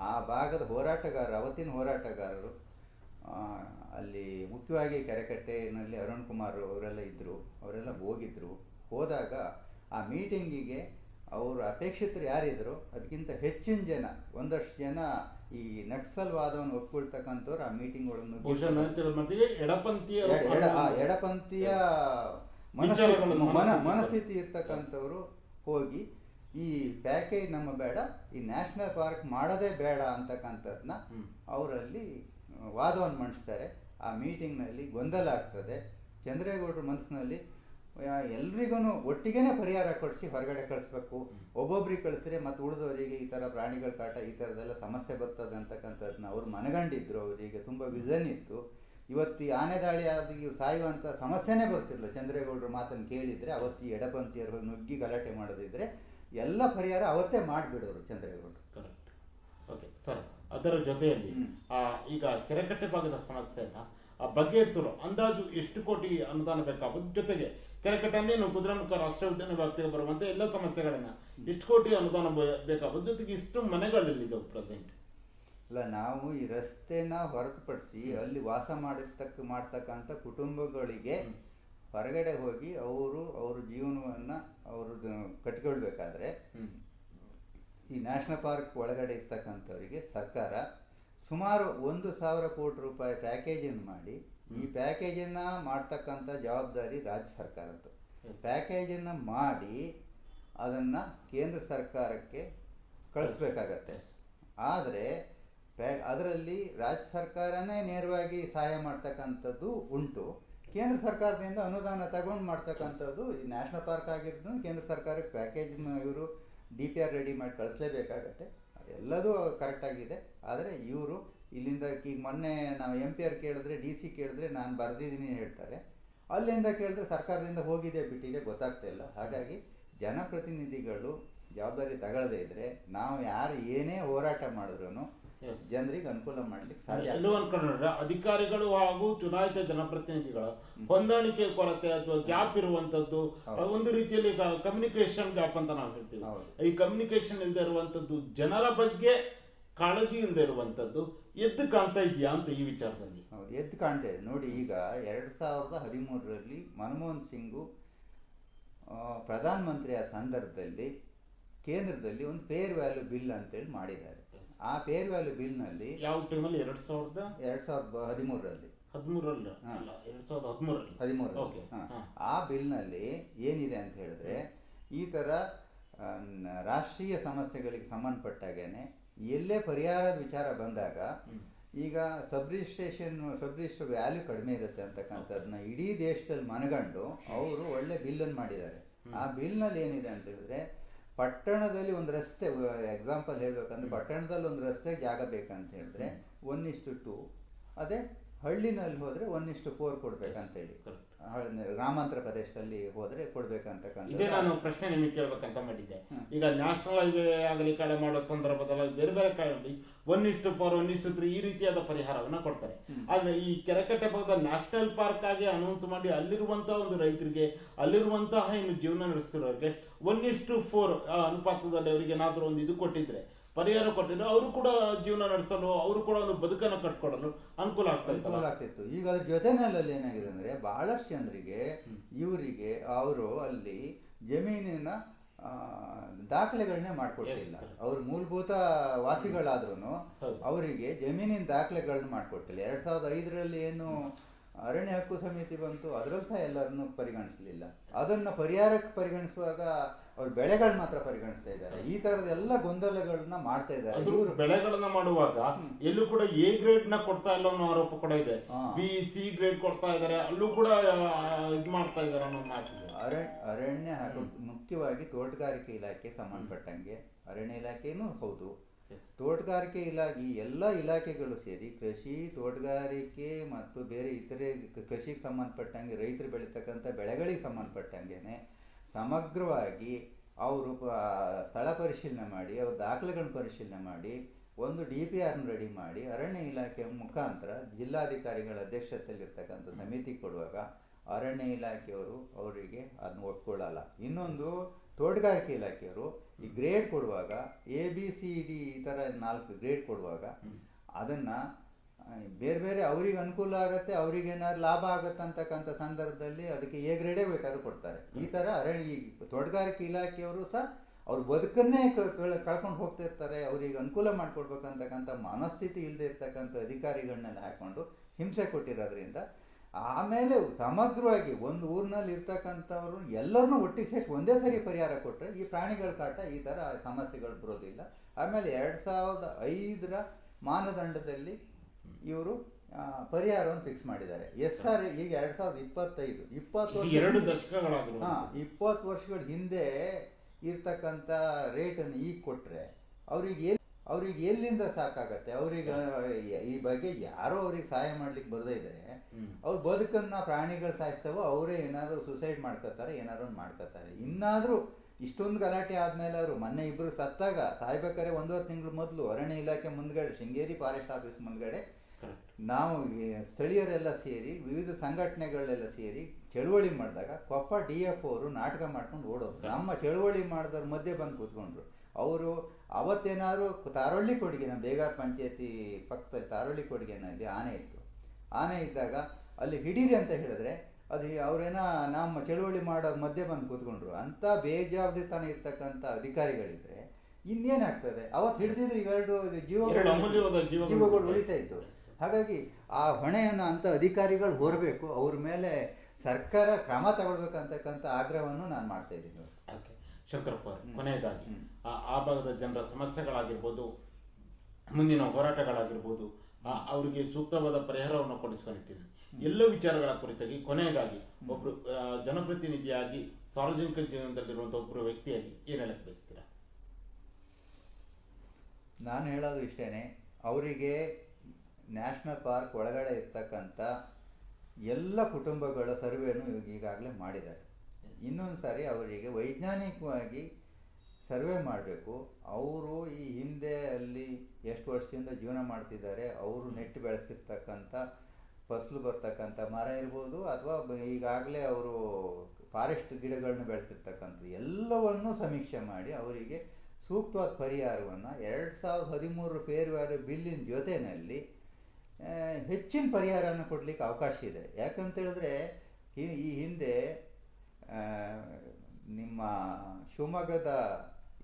ಆ ಭಾಗದ ಹೋರಾಟಗಾರರು ಅವತ್ತಿನ ಹೋರಾಟಗಾರರು ಆ, ಅಲ್ಲಿ ಮುಖ್ಯವಾಗಿ ಕೆರೆಕಟ್ಟೆನಲ್ಲಿ ಅರುಣ್ ಕುಮಾರ್ ಅವರೆಲ್ಲ ಇದ್ದರು ಅವರೆಲ್ಲ ಹೋಗಿದ್ದರು ಹೋದಾಗ ಆ ಮೀಟಿಂಗಿಗೆ ಅವರು ಅಪೇಕ್ಷಿತರು ಯಾರಿದ್ರು? ಅದಕ್ಕಿಂತ ಹೆಚ್ಚಿನ ಜನ ಒಂದಷ್ಟು ಜನ ಈ ನಕ್ಸಲ್ ವಾದವನ್ನು ಒಪ್ಕೊಳ್ತಕ್ಕಂಥವ್ರು ಆ ಮೀಟಿಂಗ್ ಎಡಪಂಥೀಯ ಮನಸ್ಥಿತಿ ಇರ್ತಕ್ಕಂಥವ್ರು ಹೋಗಿ ಈ ಪ್ಯಾಕೇಜ್ ನಮ್ಮ ಬೇಡ ಈ ನ್ಯಾಷನಲ್ ಪಾರ್ಕ್ ಮಾಡೋದೇ ಬೇಡ ಅಂತಕ್ಕಂಥದ್ದನ್ನ. ಅವರಲ್ಲಿ ವಾದವನ್ನು ಮಂಡಿಸ್ತಾರೆ. ಆ ಮೀಟಿಂಗ್ನಲ್ಲಿ ಗೊಂದಲ ಆಗ್ತದೆ. ಚಂದ್ರೇಗೌಡರ ಮನಸ್ಸಿನಲ್ಲಿ ಎಲ್ರಿಗೂ ಒಟ್ಟಿಗೆನೇ ಪರಿಹಾರ ಕೊಡಿಸಿ ಹೊರಗಡೆ ಕಳಿಸ್ಬೇಕು. ಒಬ್ಬೊಬ್ರಿಗೆ ಕಳಿಸಿದ್ರೆ ಮತ್ತು ಉಳಿದವರಿಗೆ ಈ ಥರ ಪ್ರಾಣಿಗಳ ಕಾಟ ಈ ಥರದೆಲ್ಲ ಸಮಸ್ಯೆ ಬರ್ತದೆ ಅಂತಕ್ಕಂಥದ್ದನ್ನ ಅವ್ರು ಮನಗಂಡಿದ್ರು ಅವರಿಗೆ. ತುಂಬ ವಿಷನ್ ಇತ್ತು. ಇವತ್ತು ಈ ಆನೆ ದಾಳಿ ಆದ ಸಾಯುವಂಥ ಸಮಸ್ಯೆನೇ ಬರ್ತಿರಲಿಲ್ಲ. ಚಂದ್ರೇಗೌಡರು ಮಾತನ್ನು ಕೇಳಿದರೆ ಅವತ್ತು ಎಡಪಂಥೀಯರು ನುಗ್ಗಿ ಗಲಾಟೆ ಮಾಡೋದಿದ್ರೆ ಎಲ್ಲ ಪರಿಹಾರ ಅವತ್ತೇ ಮಾಡಿಬಿಡೋರು ಚಂದ್ರೇಗೌಡರು ಕರೆಕ್ಟ್ ಓಕೆ ಸರ್. ಅದರ ಜೊತೆಯಲ್ಲಿ ಆ, ಈಗ ಕೆರೆಕಟ್ಟೆ ಭಾಗದ ಸಮಸ್ಯೆಯನ್ನ ಆ ಬಗೆಹರಿಸಲು ಅಂದಾಜು ಎಷ್ಟು ಕೋಟಿ ಅನುದಾನ ಬೇಕಾಗುತ್ತೆ? ಜೊತೆಗೆ ಕೆರೆಕಟ್ಟೆಯನ್ನು ಕುದುರೆಮುಖ ರಾಷ್ಟ್ರೀಯ ಉದ್ಯಾನ ವ್ಯಾಪ್ತಿಗೆ ಬರುವಂತೆ ಎಲ್ಲ ಸಮಸ್ಯೆಗಳನ್ನು ಎಷ್ಟು ಕೋಟಿ ಅನುದಾನ ಬೇಕಾಗುತ್ತೆ? ಜೊತೆಗೆ ಇಷ್ಟು ಮನೆಗಳಲ್ಲಿದ್ದಾವೆ ಪ್ರೆಸೆಂಟ್ ಅಲ್ಲ ನಾವು ಈ ರಸ್ತೆನ ಹೊರತುಪಡಿಸಿ ಅಲ್ಲಿ ವಾಸ ಮಾಡಿರ್ತಕ್ಕ ಮಾಡ್ತಕ್ಕಂಥ ಕುಟುಂಬಗಳಿಗೆ ಹೊರಗಡೆ ಹೋಗಿ ಅವರು ಅವ್ರ ಜೀವನವನ್ನು ಅವರು ಕಟ್ಕೊಳ್ಬೇಕಾದ್ರೆ ಈ ನ್ಯಾಷನಲ್ ಪಾರ್ಕ್ ಒಳಗಡೆ ಇರ್ತಕ್ಕಂಥವರಿಗೆ ಸರ್ಕಾರ ಸುಮಾರು ಒಂದು ಸಾವಿರ ಕೋಟಿ ರೂಪಾಯಿ ಪ್ಯಾಕೇಜನ್ನು ಮಾಡಿ ಈ ಪ್ಯಾಕೇಜನ್ನು ಮಾಡ್ತಕ್ಕಂಥ ಜವಾಬ್ದಾರಿ ರಾಜ್ಯ ಸರ್ಕಾರದ್ದು. ಪ್ಯಾಕೇಜನ್ನು ಮಾಡಿ ಅದನ್ನು ಕೇಂದ್ರ ಸರ್ಕಾರಕ್ಕೆ ಕಳಿಸ್ಬೇಕಾಗತ್ತೆ. ಆದರೆ ಪ್ಯಾ ಅದರಲ್ಲಿ ರಾಜ್ಯ ಸರ್ಕಾರನೇ ನೇರವಾಗಿ ಸಹಾಯ ಮಾಡ್ತಕ್ಕಂಥದ್ದು ಉಂಟು. ಕೇಂದ್ರ ಸರ್ಕಾರದಿಂದ ಅನುದಾನ ತಗೊಂಡು ಮಾಡ್ತಕ್ಕಂಥದ್ದು ಈ ನ್ಯಾಷನಲ್ ಪಾರ್ಕ್ ಆಗಿದ್ದು ಕೇಂದ್ರ ಸರ್ಕಾರಕ್ಕೆ ಪ್ಯಾಕೇಜ್ ಇವರು ಡಿ ಪಿ ಆರ್ ರೆಡಿ ಮಾಡಿ ಕಳಿಸ್ಲೇಬೇಕಾಗತ್ತೆ. ಎಲ್ಲದೂ ಕರೆಕ್ಟಾಗಿದೆ ಆದರೆ ಇವರು ಇಲ್ಲಿಂದ ಈಗ ಮೊನ್ನೆ ನಾವು ಎಂ ಪಿ ಆರ್ ಕೇಳಿದ್ರೆ, ಡಿ ಸಿ ಕೇಳಿದ್ರೆ ನಾನು ಬರೆದಿದ್ದೀನಿ ಹೇಳ್ತಾರೆ. ಅಲ್ಲಿಂದ ಕೇಳಿದ್ರೆ ಸರ್ಕಾರದಿಂದ ಹೋಗಿದೆ ಬಿಟ್ಟಿದೆ, ಗೊತ್ತಾಗ್ತಾ ಇಲ್ಲ. ಹಾಗಾಗಿ ಜನಪ್ರತಿನಿಧಿಗಳು ಜವಾಬ್ದಾರಿ ತಗೊಳ್ಳದೇ ಇದ್ದರೆ ನಾವು ಯಾರು ಏನೇ ಹೋರಾಟ ಮಾಡಿದ್ರು. ಜನರಿಗೆ ಅನುಕೂಲ ಮಾಡ್ಲಿಕ್ಕೆ ಸಾಧ್ಯ ಎಲ್ಲೂ ಅನ್ಕೊಂಡ್ರೆ ಅಧಿಕಾರಿಗಳು ಹಾಗೂ ಚುನಾಯಿತ ಜನಪ್ರತಿನಿಧಿಗಳ ಹೊಂದಾಣಿಕೆ ಕೊರತೆ ಅಥವಾ ಗ್ಯಾಪ್ ಇರುವಂತದ್ದು. ಒಂದು ರೀತಿಯಲ್ಲಿ ಕಮ್ಯುನಿಕೇಶನ್ ಗ್ಯಾಪ್ ಅಂತ ನಾವು ಹೇಳ್ತೀವಿ. ಈ ಕಮ್ಯುನಿಕೇಶನ್ ಇಲ್ಲದೆ ಇರುವಂತದ್ದು ಜನರ ಬಗ್ಗೆ ಕಾಳಜಿ ಇಲ್ಲದೆ ಇರುವಂತದ್ದು ಎದ್ದು ಕಾಣ್ತಾ ಇದೆಯಾ ಅಂತ ಈ ವಿಚಾರದಲ್ಲಿ? ಹೌದು ಎದ್ದು ಕಾಣ್ತಾ ಇದೆ. ನೋಡಿ ಈಗ ಎರಡು ಸಾವಿರದ ಹದಿಮೂರರಲ್ಲಿ ಮನಮೋಹನ್ ಸಿಂಗು ಆ, ಪ್ರಧಾನಮಂತ್ರಿ ಆ ಸಂದರ್ಭದಲ್ಲಿ ಕೇಂದ್ರದಲ್ಲಿ ಒಂದು ಫೇರ್ ವ್ಯಾಲ್ಯೂ ಬಿಲ್ ಅಂತೇಳಿ ಮಾಡಿದ್ದಾರೆ. ಆ ಫೇರ್ ವ್ಯಾಲ್ಯೂ ಬಿಲ್ನಲ್ಲಿ ಯಾವ ಟೈಮಲ್ಲಿ ಎರಡ್ ಸಾವಿರದ ಎರಡು ಸಾವಿರದ ಹದಿಮೂರರಲ್ಲಿ. ಹದಿಮೂರಲ್ಲ. ಅಲ್ಲ ಎರಡ್ ಸಾವಿರದ ಹದಿಮೂರರಲ್ಲಿ. ಹದಿಮೂರು ಆ ಬಿಲ್ ಆ ಬಿಲ್ನಲ್ಲಿ ಏನಿದೆ ಅಂತ ಹೇಳಿದ್ರೆ ಈ ಥರ ರಾಷ್ಟ್ರೀಯ ಸಮಸ್ಯೆಗಳಿಗೆ ಸಂಬಂಧಪಟ್ಟಾಗೇನೆ ಎಲ್ಲೇ ಪರಿಹಾರದ ವಿಚಾರ ಬಂದಾಗ ಈಗ sub registration sub register value ಕಡಿಮೆ ಇರುತ್ತೆ ಅಂತಕ್ಕಂಥದ್ದನ್ನ ಇಡೀ ದೇಶದಲ್ಲಿ ಮನಗಂಡು ಅವರು ಒಳ್ಳೆ ಬಿಲ್ಲನ್ನು ಮಾಡಿದ್ದಾರೆ. ಆ ಬಿಲ್ನಲ್ಲಿ ಏನಿದೆ ಅಂತ ಹೇಳಿದ್ರೆ ಪಟ್ಟಣದಲ್ಲಿ ಒಂದು ರಸ್ತೆ ಎಕ್ಸಾಂಪಲ್ ಹೇಳಬೇಕಂದ್ರೆ ಪಟ್ಟಣದಲ್ಲಿ ಒಂದು ರಸ್ತೆ ಜಾಗ ಬೇಕಂತ ಹೇಳಿದ್ರೆ ಒನ್ ಇಷ್ಟು ಟು ಅದೇ ಹಳ್ಳಿನಲ್ಲಿ ಹೋದರೆ ಒನ್ ಇಷ್ಟು ಫೋರ್ ಕೊಡಬೇಕಂತೇಳಿ ಗ್ರಾಮಾಂತರ ಪ್ರದೇಶದಲ್ಲಿ ಹೋದರೆ ಕೊಡಬೇಕಂತ ಇದೇ ನಾನು ಪ್ರಶ್ನೆ ನಿಮಗೆ ಕೇಳ್ಬೇಕಂತ ಮಾಡಿದ್ದೆ. ಈಗ ನ್ಯಾಷನಲ್ ಹೈವೇ ಆಗಲಿ ಕಡೆ ಮಾಡೋ ಸಂದರ್ಭದಲ್ಲಿ ಬೇರೆ ಬೇರೆ ಕಡೆ ಒನ್ ಇಷ್ಟು ಫೋರ್ ಒನ್ ಇಷ್ಟು ತ್ರೀ ಈ ರೀತಿಯಾದ ಪರಿಹಾರವನ್ನು ಕೊಡ್ತಾರೆ. ಆದರೆ ಈ ಕೆರೆಕಟ್ಟೆ ಭಾಗದ ನ್ಯಾಷನಲ್ ಪಾರ್ಕ್ ಆಗಿ ಅನೌನ್ಸ್ ಮಾಡಿ ಅಲ್ಲಿರುವಂತಹ ಒಂದು ರೈತರಿಗೆ ಅಲ್ಲಿರುವಂತಹ ಏನು ಜೀವನ ನಡೆಸ್ತಿರೋರಿಗೆ ಒನ್ ಇಷ್ಟು ಫೋರ್ ಅನುಪಾತದಲ್ಲಿ ಅವರಿಗೆ ಏನಾದರೂ ಒಂದು ಇದು ಕೊಟ್ಟಿದ್ರೆ ಪರಿಹಾರ ಕೊಟ್ಟಿದ್ರೆ ಅವರು ಕೂಡ ಜೀವನ ನಡೆಸಲು ಅವರು ಕೂಡ ಒಂದು ಬದುಕನ್ನು ಕಟ್ಕೊಡಲು ಅನುಕೂಲ ಆಗ್ತಾ ಅನುಕೂಲ ಆಗ್ತಿತ್ತು. ಈಗ ಅದ್ರ ಜೊತೆನಲ್ಲಿ ಏನಾಗಿದೆ ಅಂದ್ರೆ ಬಹಳಷ್ಟು ಜನರಿಗೆ ಇವರಿಗೆ ಅವರು ಅಲ್ಲಿ ಜಮೀನಿನ ದಾಖಲೆಗಳನ್ನೇ ಮಾಡಿಕೊಟ್ಟಿಲ್ಲ. ಅವ್ರ ಮೂಲಭೂತ ವಾಸಿಗಳಾದ್ರೂ ಅವರಿಗೆ ಜಮೀನಿನ ದಾಖಲೆಗಳನ್ನ ಮಾಡ್ಕೊಟ್ಟಿಲ್ಲ. ಎರಡು ಸಾವಿರದ ಐದರಲ್ಲಿ ಏನು ಅರಣ್ಯ ಹಕ್ಕು ಸಮಿತಿ ಬಂತು ಅದರಲ್ಲಿ ಸಹ ಎಲ್ಲರನ್ನು ಪರಿಗಣಿಸಲಿಲ್ಲ. ಅದನ್ನ ಪರಿಹಾರಕ್ಕೆ ಪರಿಗಣಿಸುವಾಗ ಅವ್ರು ಬೆಳೆಗಳು ಮಾತ್ರ ಪರಿಗಣಿಸ್ತಾ ಇದ್ದಾರೆ. ಈ ತರದ ಎಲ್ಲ ಗೊಂದಲಗಳನ್ನ ಮಾಡ್ತಾ ಇದ್ದಾರೆ. ಇವರು ಬೆಳೆಗಳನ್ನ ಮಾಡುವಾಗ ಎಲ್ಲೂ ಕೂಡ ಎ ಗ್ರೇಡ್ನ ಕೊಡ್ತಾ ಇಲ್ಲ ಅನ್ನೋ ಆರೋಪ ಕೂಡ ಇದೆ. ಬಿ ಸಿ ಗ್ರೇಡ್ ಕೊಡ್ತಾ ಇದಾರೆ ಅಲ್ಲೂ ಕೂಡ ಇದು ಮಾಡ್ತಾ ಇದ್ದಾರೆ ಅನ್ನೋ ಮಾತು ಅರಣ್ಯ ಅರಣ್ಯ ಮುಖ್ಯವಾಗಿ ತೋಟಗಾರಿಕೆ ಇಲಾಖೆ ಸಂಬಂಧಪಟ್ಟಂಗೆ ಅರಣ್ಯ ಇಲಾಖೆನೂ ಹೌದು. ತೋಟಗಾರಿಕೆ ಇಲಾಖೆ, ಎಲ್ಲ ಇಲಾಖೆಗಳು ಸೇರಿ ಕೃಷಿ ತೋಟಗಾರಿಕೆ ಮತ್ತು ಬೇರೆ ಇತರೆ ಕೃಷಿಗೆ ಸಂಬಂಧಪಟ್ಟಂಗೆ, ರೈತರು ಬೆಳೀತಕ್ಕಂಥ ಬೆಳೆಗಳಿಗೆ ಸಂಬಂಧಪಟ್ಟಂಗೆ ಸಮಗ್ರವಾಗಿ ಅವರು ಸ್ಥಳ ಪರಿಶೀಲನೆ ಮಾಡಿ, ಅವ್ರ ದಾಖಲೆಗಳನ್ನ ಪರಿಶೀಲನೆ ಮಾಡಿ, ಒಂದು ಡಿ ಪಿ ಆರ್ನ ರೆಡಿ ಮಾಡಿ, ಅರಣ್ಯ ಇಲಾಖೆ ಮುಖಾಂತರ ಜಿಲ್ಲಾಧಿಕಾರಿಗಳ ಅಧ್ಯಕ್ಷತೆಯಲ್ಲಿರ್ತಕ್ಕಂಥ ಸಮಿತಿ ಕೊಡುವಾಗ ಅರಣ್ಯ ಇಲಾಖೆಯವರು ಅವರಿಗೆ ಅದನ್ನ ಒಪ್ಕೊಳ್ಳಲ್ಲ. ಇನ್ನೊಂದು ತೋಟಗಾರಿಕೆ ಇಲಾಖೆಯವರು ಈ ಗ್ರೇಡ್ ಕೊಡುವಾಗ ಎ ಬಿ ಸಿ ಡಿ ಈ ಥರ ನಾಲ್ಕು ಗ್ರೇಡ್ ಕೊಡುವಾಗ ಅದನ್ನು ಬೇರೆ ಬೇರೆ ಅವ್ರಿಗೆ ಅನುಕೂಲ ಆಗುತ್ತೆ ಅವ್ರಿಗೇನಾದ್ರು ಲಾಭ ಆಗುತ್ತೆ ಅಂತಕ್ಕಂಥ ಸಂದರ್ಭದಲ್ಲಿ ಅದಕ್ಕೆ ಎ ಗ್ರೇಡೇ ಬೇಕಾದ್ರು ಕೊಡ್ತಾರೆ. ಈ ಥರ ಅರಣ್ಯ ಈ ತೋಟಗಾರಿಕೆ ಇಲಾಖೆಯವರು ಸಹ ಅವ್ರ ಬದುಕನ್ನೇ ಕಳ್ಕೊಂಡು ಹೋಗ್ತಿರ್ತಾರೆ ಅವ್ರಿಗೆ ಅನುಕೂಲ ಮಾಡಿಕೊಡ್ಬೇಕಂತಕ್ಕಂಥ ಮನಸ್ಥಿತಿ ಇಲ್ಲದೆ ಇರ್ತಕ್ಕಂಥ ಅಧಿಕಾರಿಗಳನ್ನೆಲ್ಲ ಹಾಕ್ಕೊಂಡು ಹಿಂಸೆ ಕೊಟ್ಟಿರೋದ್ರಿಂದ ಆಮೇಲೆ ಸಮಗ್ರವಾಗಿ ಒಂದು ಊರಿನಲ್ಲಿ ಇರ್ತಕ್ಕಂಥವ್ರು ಎಲ್ಲರನ್ನೂ ಒಟ್ಟಿಗೆ ಸೇರಿಸಿ ಒಂದೇ ಸರಿ ಪರಿಹಾರ ಕೊಟ್ಟರೆ ಈ ಪ್ರಾಣಿಗಳ ಕಾಟ ಈ ಥರ ಸಮಸ್ಯೆಗಳು ಬರೋದಿಲ್ಲ. ಆಮೇಲೆ ಎರಡು ಸಾವಿರದ ಐದರ ಮಾನದಂಡದಲ್ಲಿ ಇವರು ಪರಿಹಾರವನ್ನು ಫಿಕ್ಸ್ ಮಾಡಿದ್ದಾರೆ. ಎಸ್ ಆರ್ ಈಗ ಎರಡು ಸಾವಿರದ ಇಪ್ಪತ್ತೈದು ಇಪ್ಪತ್ತು ಎರಡು ದಶಕಗಳಾಗಿರುವ ಹಾ ಇಪ್ಪತ್ತು ವರ್ಷಗಳ ಹಿಂದೆ ಇರ್ತಕ್ಕಂಥ ರೇಟನ್ನು ಈಗ ಕೊಟ್ಟರೆ ಅವ್ರಿಗೆ ಎಲ್ಲಿ ಅವ್ರಿಗೆ ಎಲ್ಲಿಂದ ಸಾಕಾಗತ್ತೆ ಅವ್ರಿಗೆ ಈ ಬಗ್ಗೆ ಯಾರೋ ಅವ್ರಿಗೆ ಸಹಾಯ ಮಾಡ್ಲಿಕ್ಕೆ ಬರದೇ ಇದ್ರೆ ಅವ್ರ ಬದುಕನ್ನ ಪ್ರಾಣಿಗಳು ಸಾಯಿಸ್ತೇವೋ ಅವರೇ ಏನಾದ್ರು ಸುಸೈಡ್ ಮಾಡ್ಕೋತಾರೆ ಏನಾದ್ರು ಮಾಡ್ಕೋತಾರೆ ಇನ್ನಾದ್ರೂ ಇಷ್ಟೊಂದು ಗಲಾಟೆ ಆದ್ಮೇಲೆ ಅವರು ಮೊನ್ನೆ ಇಬ್ರು ಸತ್ತಾಗ ಸಾಯ್ಬೇಕಾದ್ರೆ ಒಂದೂವರೆ ತಿಂಗಳು ಮೊದಲು ಅರಣ್ಯ ಇಲಾಖೆ ಮುಂದ್ಗಡೆ ಶೃಂಗೇರಿ ಫಾರೆಸ್ಟ್ ಆಫೀಸ್ ಮುಂದ್ಗಡೆ. ನಾವು ಸ್ಥಳೀಯರೆಲ್ಲ ಸೇರಿ ವಿವಿಧ ಸಂಘಟನೆಗಳೆಲ್ಲ ಸೇರಿ ಚಳುವಳಿ ಮಾಡಿದಾಗ ಕೊಪ್ಪ ಡಿ ಎಫ್ ಅವರು ನಾಟಕ ಮಾಡ್ಕೊಂಡು ಓಡೋರು ನಮ್ಮ ಚಳುವಳಿ ಮಾಡಿದವ್ರ ಮಧ್ಯೆ ಬಂದು ಕೂತ್ಕೊಂಡ್ರು. ಅವರು ಅವತ್ತೇನಾದ್ರು ತಾರೊಳ್ಳಿ ಕೊಡುಗೆನ ಬೇಗಾರ್ ಪಂಚಾಯತಿ ಪಕ್ಕದಲ್ಲಿ ತಾರೊಳ್ಳಿ ಕೊಡುಗೆನಲ್ಲಿ ಆನೆ ಇತ್ತು. ಆನೆ ಇದ್ದಾಗ ಅಲ್ಲಿ ಹಿಡೀರಿ ಅಂತ ಹೇಳಿದ್ರೆ ಅದು ಅವರೇನ ನಮ್ಮ ಚಳುವಳಿ ಮಾಡೋ ಮಧ್ಯೆ ಬಂದು ಕೂತ್ಕೊಂಡ್ರು. ಅಂತ ಬೇಜವಾಬ್ದಾರಿತನ ಇರ್ತಕ್ಕಂಥ ಅಧಿಕಾರಿಗಳಿದ್ರೆ ಇನ್ನೇನಾಗ್ತದೆ? ಅವತ್ತು ಹಿಡಿದಿದ್ರೆ ಎರಡು ಜೀವಗಳು ಜೀವಗಳು ಉಳಿತಾ ಇತ್ತು ಹಾಗಾಗಿ ಆ ಹೊಣೆಯನ್ನು ಅಂಥ ಅಧಿಕಾರಿಗಳು ಹೊರಬೇಕು ಅವ್ರ ಮೇಲೆ ಸರ್ಕಾರ ಕ್ರಮ ತಗೊಳ್ಬೇಕಂತಕ್ಕಂಥ ಆಗ್ರಹವನ್ನು ನಾನು ಮಾಡ್ತಾ ಇದ್ದೀನಿ. ಓಕೆ. ಶಂಕರಪ್ಪ ಕೊನೆಯದಾಗಿ ಆ ಆ ಭಾಗದ ಜನರ ಸಮಸ್ಯೆಗಳಾಗಿರ್ಬೋದು ಮುಂದಿನ ಹೋರಾಟಗಳಾಗಿರ್ಬೋದು ಅವರಿಗೆ ಸೂಕ್ತವಾದ ಪರಿಹಾರವನ್ನು ಕೊಡಿಸ್ಕೊಂಡಿದ್ದೀನಿ ಎಲ್ಲ ವಿಚಾರಗಳ ಕುರಿತಾಗಿ ಕೊನೆಯದಾಗಿ ಒಬ್ಬರು ಜನಪ್ರತಿನಿಧಿಯಾಗಿ ಸಾರ್ವಜನಿಕ ಜೀವನದಲ್ಲಿರುವಂಥ ಒಬ್ಬರು ವ್ಯಕ್ತಿಯಾಗಿ ಏನು ಹೇಳಕ್ಕೆ ಬಯಸ್ತೀರಾ? ನಾನು ಹೇಳೋದು ಇಷ್ಟೇ ಅವರಿಗೆ ನ್ಯಾಷನಲ್ ಪಾರ್ಕ್ ಒಳಗಡೆ ಇರ್ತಕ್ಕಂಥ ಎಲ್ಲ ಕುಟುಂಬಗಳ ಸರ್ವೆಯನ್ನು ಈಗಾಗಲೇ ಮಾಡಿದ್ದಾರೆ. ಇನ್ನೊಂದು ಸಾರಿ ಅವರಿಗೆ ವೈಜ್ಞಾನಿಕವಾಗಿ ಸರ್ವೆ ಮಾಡಬೇಕು. ಅವರು ಈ ಹಿಂದೆ ಅಲ್ಲಿ ಎಷ್ಟು ವರ್ಷದಿಂದ ಜೀವನ ಮಾಡ್ತಿದ್ದಾರೆ ಅವರು ನೆಟ್ಟು ಬೆಳೆಸಿರ್ತಕ್ಕಂಥ ಫಸಲು ಬರ್ತಕ್ಕಂಥ ಮರ ಇರ್ಬೋದು ಅಥವಾ ಈಗಾಗಲೇ ಅವರು ಫಾರೆಸ್ಟ್ ಗಿಡಗಳನ್ನ ಬೆಳೆಸಿರ್ತಕ್ಕಂಥದ್ದು ಎಲ್ಲವನ್ನೂ ಸಮೀಕ್ಷೆ ಮಾಡಿ ಅವರಿಗೆ ಸೂಕ್ತವಾದ ಪರಿಹಾರವನ್ನು ಎರಡು ಸಾವಿರದ ಹದಿಮೂರು ಫೇರ್ವೇರ್ ಬಿಲ್ಲಿನ ಜೊತೆಯಲ್ಲಿ ಹೆಚ್ಚಿನ ಪರಿಹಾರನ ಕೊಡಲಿಕ್ಕೆ ಅವಕಾಶ ಇದೆ. ಯಾಕಂತೇಳಿದ್ರೆ, ಈ ಹಿಂದೆ ನಿಮ್ಮ ಶಿವಮೊಗ್ಗದ